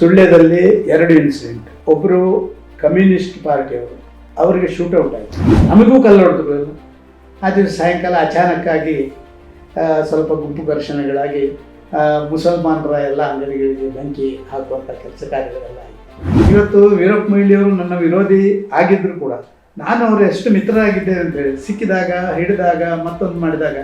ಸುಳ್ಯದಲ್ಲಿ ಎರಡು ಇನ್ಸಿಡೆಂಟ್ ಒಬ್ಬರು ಕಮ್ಯುನಿಸ್ಟ್ ಪಾರ್ಟಿಯವರು, ಅವರಿಗೆ ಶೂಟೌಟ್ ಆಯಿತು. ನಮಗೂ ಕಲ್ಲೊಡೆದು ಆ ದಿವಸ ಸಾಯಂಕಾಲ ಅಚಾನಕ್ಕಾಗಿ ಸ್ವಲ್ಪ ಗುಂಪು ಘರ್ಷಣೆಗಳಾಗಿ ಮುಸಲ್ಮಾನರ ಎಲ್ಲ ಅಂಗಡಿಗಳಿಗೆ ಬೆಂಕಿ ಹಾಕುವಂಥ ಕೆಲಸ ಕಾರ್ಯಗಳೆಲ್ಲ ಆಯಿತು. ಇವತ್ತು ವೀರಪ್ಪ ಮೊಯ್ಲಿಯವರು ನನ್ನ ವಿರೋಧಿ ಆಗಿದ್ದರೂ ಕೂಡ, ನಾನು ಅವರು ಎಷ್ಟು ಮಿತ್ರರಾಗಿದ್ದೇವೆ ಅಂತೇಳಿ ಸಿಕ್ಕಿದಾಗ, ಹಿಡಿದಾಗ, ಮತ್ತೊಂದು ಮಾಡಿದಾಗ,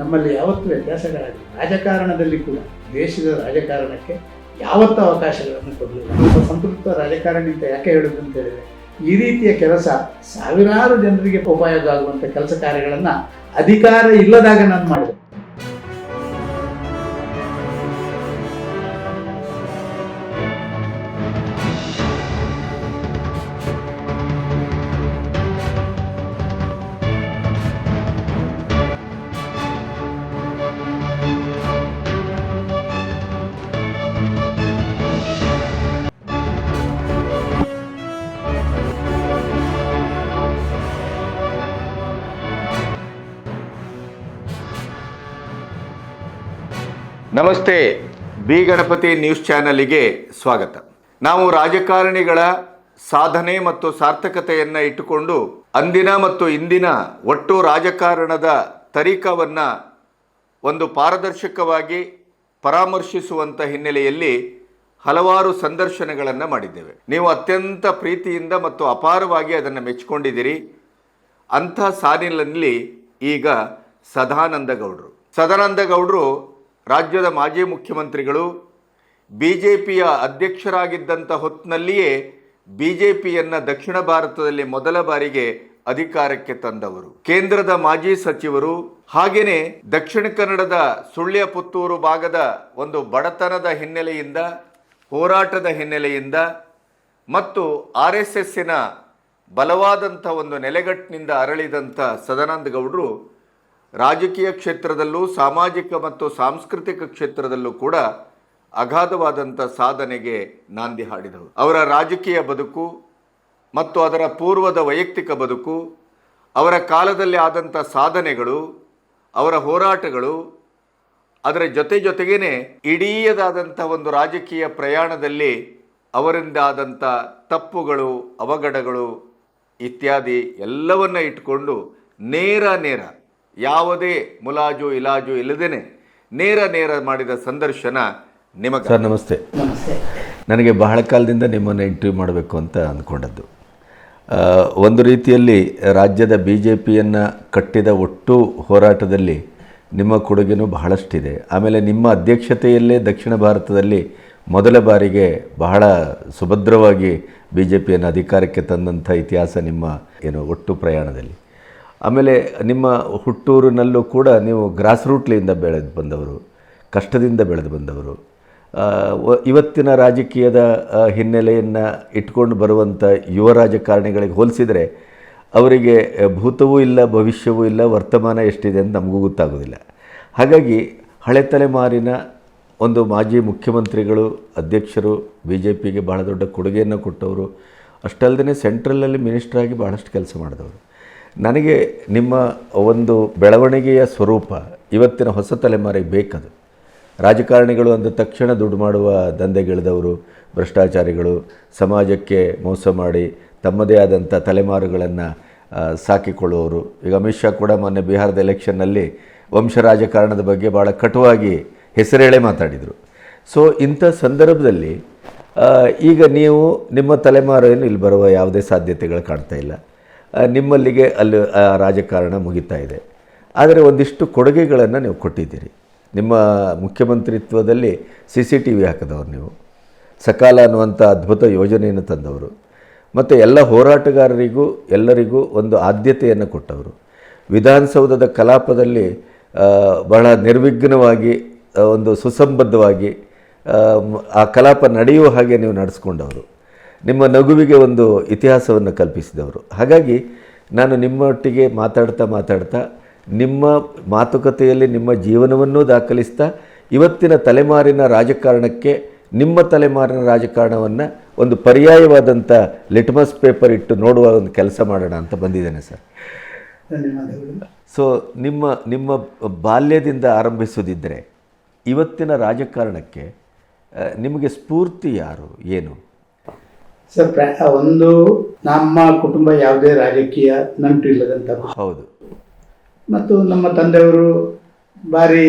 ನಮ್ಮಲ್ಲಿ ಯಾವತ್ತೂ ವ್ಯತ್ಯಾಸಗಳಾಗಿ ರಾಜಕಾರಣದಲ್ಲಿ ಕೂಡ, ದೇಶದ ರಾಜಕಾರಣಕ್ಕೆ ಯಾವತ್ತೂ ಅವಕಾಶಗಳನ್ನು ಕೊಡಲಿಲ್ಲ. ಒಬ್ಬ ಸಂತೃಪ್ತ ರಾಜಕಾರಣಿ ಅಂತ ಯಾಕೆ ಹೇಳುದು ಅಂತ ಹೇಳಿದ್ರೆ, ಈ ರೀತಿಯ ಕೆಲಸ ಸಾವಿರಾರು ಜನರಿಗೆ ಉಪಯೋಗ ಆಗುವಂಥ ಕೆಲಸ ಕಾರ್ಯಗಳನ್ನು ಅಧಿಕಾರ ಇಲ್ಲದಾಗ ನಾನು ಮಾಡಿದೆ. ನಮಸ್ತೆ. ಬಿ ಗಣಪತಿ ನ್ಯೂಸ್ ಚಾನಲಿಗೆ ಸ್ವಾಗತ. ನಾವು ರಾಜಕಾರಣಿಗಳ ಸಾಧನೆ ಮತ್ತು ಸಾರ್ಥಕತೆಯನ್ನು ಇಟ್ಟುಕೊಂಡು ಅಂದಿನ ಮತ್ತು ಇಂದಿನ ಒಟ್ಟು ರಾಜಕಾರಣದ ತರೀಕವನ್ನು ಒಂದು ಪಾರದರ್ಶಕವಾಗಿ ಪರಾಮರ್ಶಿಸುವಂಥ ಹಿನ್ನೆಲೆಯಲ್ಲಿ ಹಲವಾರು ಸಂದರ್ಶನಗಳನ್ನು ಮಾಡಿದ್ದೇವೆ. ನೀವು ಅತ್ಯಂತ ಪ್ರೀತಿಯಿಂದ ಮತ್ತು ಅಪಾರವಾಗಿ ಅದನ್ನು ಮೆಚ್ಚಿಕೊಂಡಿದ್ದೀರಿ. ಅಂಥ ಸಾಲಿನಲ್ಲಿ ಈಗ ಸದಾನಂದ ಗೌಡರು. ಸದಾನಂದ ಗೌಡರು ರಾಜ್ಯದ ಮಾಜಿ ಮುಖ್ಯಮಂತ್ರಿಗಳು ಬಿ ಜೆ ಪಿಯ ಅಧ್ಯಕ್ಷರಾಗಿದ್ದಂಥ ಹೊತ್ತಿನಲ್ಲಿಯೇ ಬಿ ಜೆ ಪಿಯನ್ನು ದಕ್ಷಿಣ ಭಾರತದಲ್ಲಿ ಮೊದಲ ಬಾರಿಗೆ ಅಧಿಕಾರಕ್ಕೆ ತಂದವರು. ಕೇಂದ್ರದ ಮಾಜಿ ಸಚಿವರು ಹಾಗೆಯೇ ದಕ್ಷಿಣ ಕನ್ನಡದ ಸುಳ್ಯ ಪುತ್ತೂರು ಭಾಗದ ಒಂದು ಬಡತನದ ಹಿನ್ನೆಲೆಯಿಂದ, ಹೋರಾಟದ ಹಿನ್ನೆಲೆಯಿಂದ ಮತ್ತು ಆರ್ ಎಸ್ ಎಸ್ಸಿನ ಬಲವಾದಂಥ ಒಂದು ನೆಲೆಗಟ್ಟಿನಿಂದ ಅರಳಿದಂಥ ಸದಾನಂದ ಗೌಡರು ರಾಜಕೀಯ ಕ್ಷೇತ್ರದಲ್ಲೂ, ಸಾಮಾಜಿಕ ಮತ್ತು ಸಾಂಸ್ಕೃತಿಕ ಕ್ಷೇತ್ರದಲ್ಲೂ ಕೂಡ ಅಗಾಧವಾದಂಥ ಸಾಧನೆಗೆ ನಾಂದಿ ಹಾಡಿದವು. ಅವರ ರಾಜಕೀಯ ಬದುಕು ಮತ್ತು ಅದರ ಪೂರ್ವದ ವೈಯಕ್ತಿಕ ಬದುಕು, ಅವರ ಕಾಲದಲ್ಲಿ ಆದಂಥ ಸಾಧನೆಗಳು, ಅವರ ಹೋರಾಟಗಳು, ಅದರ ಜೊತೆ ಜೊತೆಗೇ ಇಡೀಯದಾದಂಥ ಒಂದು ರಾಜಕೀಯ ಪ್ರಯಾಣದಲ್ಲಿ ಅವರಿಂದ ಆದಂಥ ತಪ್ಪುಗಳು, ಅವಘಡಗಳು ಇತ್ಯಾದಿ ಎಲ್ಲವನ್ನ ಇಟ್ಕೊಂಡು ನೇರ ನೇರ ಯಾವುದೇ ಮುಲಾಜು ಇಲಾಜು ಇಲ್ಲದೇನೆ ನೇರ ನೇರ ಮಾಡಿದ ಸಂದರ್ಶನ ನಿಮಗೆ. ಸರ್ ನಮಸ್ತೆ. ನಮಸ್ತೆ. ನನಗೆ ಬಹಳ ಕಾಲದಿಂದ ನಿಮ್ಮನ್ನು ಇಂಟರ್ವ್ಯೂ ಮಾಡಬೇಕು ಅಂತ ಅಂದ್ಕೊಂಡದ್ದು. ಒಂದು ರೀತಿಯಲ್ಲಿ ರಾಜ್ಯದ ಬಿ ಜೆ ಪಿಯನ್ನು ಕಟ್ಟಿದ ಒಟ್ಟು ಹೋರಾಟದಲ್ಲಿ ನಿಮ್ಮ ಕೊಡುಗೆನೂ ಬಹಳಷ್ಟಿದೆ. ಆಮೇಲೆ ನಿಮ್ಮ ಅಧ್ಯಕ್ಷತೆಯಲ್ಲೇ ದಕ್ಷಿಣ ಭಾರತದಲ್ಲಿ ಮೊದಲ ಬಾರಿಗೆ ಬಹಳ ಸುಭದ್ರವಾಗಿ ಬಿ ಜೆ ಪಿಯನ್ನು ಅಧಿಕಾರಕ್ಕೆ ತಂದಂಥ ಇತಿಹಾಸ ನಿಮ್ಮ ಏನು ಒಟ್ಟು ಪ್ರಯಾಣದಲ್ಲಿ? ಆಮೇಲೆ ನಿಮ್ಮ ಹುಟ್ಟೂರಿನಲ್ಲೂ ಕೂಡ ನೀವು ಗ್ರಾಸ್ ರೂಟ್ಲಿಂದ ಬೆಳೆದು ಬಂದವರು, ಕಷ್ಟದಿಂದ ಬೆಳೆದು ಬಂದವರು. ಇವತ್ತಿನ ರಾಜಕೀಯದ ಹಿನ್ನೆಲೆಯನ್ನು ಇಟ್ಕೊಂಡು ಬರುವಂಥ ಯುವ ರಾಜಕಾರಣಿಗಳಿಗೆ ಹೋಲಿಸಿದರೆ ಅವರಿಗೆ ಭೂತವೂ ಇಲ್ಲ, ಭವಿಷ್ಯವೂ ಇಲ್ಲ, ವರ್ತಮಾನ ಎಷ್ಟಿದೆ ಅಂತ ನಮಗೂ ಗೊತ್ತಾಗೋದಿಲ್ಲ. ಹಾಗಾಗಿ ಹಳೆ ತಲೆಮಾರಿನ ಒಂದು ಮಾಜಿ ಮುಖ್ಯಮಂತ್ರಿಗಳು, ಅಧ್ಯಕ್ಷರು ಬಿ ಜೆ ಪಿಗೆ ಬಹಳ ದೊಡ್ಡ ಕೊಡುಗೆಯನ್ನು ಕೊಟ್ಟವರು ಅಷ್ಟಲ್ಲದೆ ಸೆಂಟ್ರಲಲ್ಲಿ ಮಿನಿಸ್ಟ್ರಾಗಿ ಭಾಳಷ್ಟು ಕೆಲಸ ಮಾಡಿದವರು. ನನಗೆ ನಿಮ್ಮ ಒಂದು ಬೆಳವಣಿಗೆಯ ಸ್ವರೂಪ ಇವತ್ತಿನ ಹೊಸ ತಲೆಮಾರಿಗೆ ಬೇಕದು. ರಾಜಕಾರಣಿಗಳು ಅಂದ ತಕ್ಷಣ ದುಡ್ಡು ಮಾಡುವ ದಂಧೆಗಿಳಿದವರು, ಭ್ರಷ್ಟಾಚಾರಿಗಳು, ಸಮಾಜಕ್ಕೆ ಮೋಸ ಮಾಡಿ ತಮ್ಮದೇ ಆದಂಥ ತಲೆಮಾರುಗಳನ್ನು ಸಾಕಿಕೊಳ್ಳುವವರು. ಈಗ ಅಮಿತ್ ಶಾ ಕೂಡ ಮೊನ್ನೆ ಬಿಹಾರದ ಎಲೆಕ್ಷನ್ನಲ್ಲಿ ವಂಶ ರಾಜಕಾರಣದ ಬಗ್ಗೆ ಭಾಳ ಕಟುವಾಗಿ ಹೆಸರೇಳೆ ಮಾತಾಡಿದರು. ಸೊ ಇಂಥ ಸಂದರ್ಭದಲ್ಲಿ ಈಗ ನೀವು ನಿಮ್ಮ ತಲೆಮಾರು ಏನು ಇಲ್ಲಿ ಬರುವ ಯಾವುದೇ ಸಾಧ್ಯತೆಗಳು ಕಾಣ್ತಾ ಇಲ್ಲ. ನಿಮ್ಮಲ್ಲಿಗೆ ಅಲ್ಲಿ ರಾಜಕಾರಣ ಮುಗಿತಾ ಇದೆ. ಆದರೆ ಒಂದಿಷ್ಟು ಕೊಡುಗೆಗಳನ್ನು ನೀವು ಕೊಟ್ಟಿದ್ದೀರಿ. ನಿಮ್ಮ ಮುಖ್ಯಮಂತ್ರಿತ್ವದಲ್ಲಿ ಸಿ ಸಿ ಟಿ ವಿ ಹಾಕಿದವರು ನೀವು. ಸಕಾಲ ಅನ್ನುವಂಥ ಅದ್ಭುತ ಯೋಜನೆಯನ್ನು ತಂದವರು. ಮತ್ತು ಎಲ್ಲ ಹೋರಾಟಗಾರರಿಗೂ, ಎಲ್ಲರಿಗೂ ಒಂದು ಆದ್ಯತೆಯನ್ನು ಕೊಟ್ಟವರು. ವಿಧಾನಸೌಧದ ಕಲಾಪದಲ್ಲಿ ಬಹಳ ನಿರ್ವಿಘ್ನವಾಗಿ ಒಂದು ಸುಸಂಬದ್ಧವಾಗಿ ಆ ಕಲಾಪ ನಡೆಯುವ ಹಾಗೆ ನೀವು ನಡೆಸ್ಕೊಂಡವರು. ನಿಮ್ಮ ನಗುವಿಗೆ ಒಂದು ಇತಿಹಾಸವನ್ನು ಕಲ್ಪಿಸಿದವರು. ಹಾಗಾಗಿ ನಾನು ನಿಮ್ಮೊಟ್ಟಿಗೆ ಮಾತಾಡ್ತಾ ಮಾತಾಡ್ತಾ ನಿಮ್ಮ ಮಾತುಕತೆಯಲ್ಲಿ ನಿಮ್ಮ ಜೀವನವನ್ನೂ ದಾಖಲಿಸ್ತಾ ಇವತ್ತಿನ ತಲೆಮಾರಿನ ರಾಜಕಾರಣಕ್ಕೆ ನಿಮ್ಮ ತಲೆಮಾರಿನ ರಾಜಕಾರಣವನ್ನು ಒಂದು ಪರ್ಯಾಯವಾದಂಥ ಲಿಟ್ಮಸ್ ಪೇಪರ್ ಇಟ್ಟು ನೋಡುವ ಒಂದು ಕೆಲಸ ಮಾಡೋಣ ಅಂತ ಬಂದಿದ್ದೇನೆ ಸರ್. ಸೊ ನಿಮ್ಮ ನಿಮ್ಮ ಬಾಲ್ಯದಿಂದ ಆರಂಭಿಸೋದಿದ್ದರೆ ಇವತ್ತಿನ ರಾಜಕಾರಣಕ್ಕೆ ನಿಮಗೆ ಸ್ಫೂರ್ತಿ ಯಾರು ಏನು? ಸರ್ ಪ್ರ ಒಂದು ನಮ್ಮ ಕುಟುಂಬ ಯಾವುದೇ ರಾಜಕೀಯ ನಂಟು ಇಲ್ಲದಂತ ಹೌದು. ಮತ್ತು ನಮ್ಮ ತಂದೆಯವರು ಬಾರಿ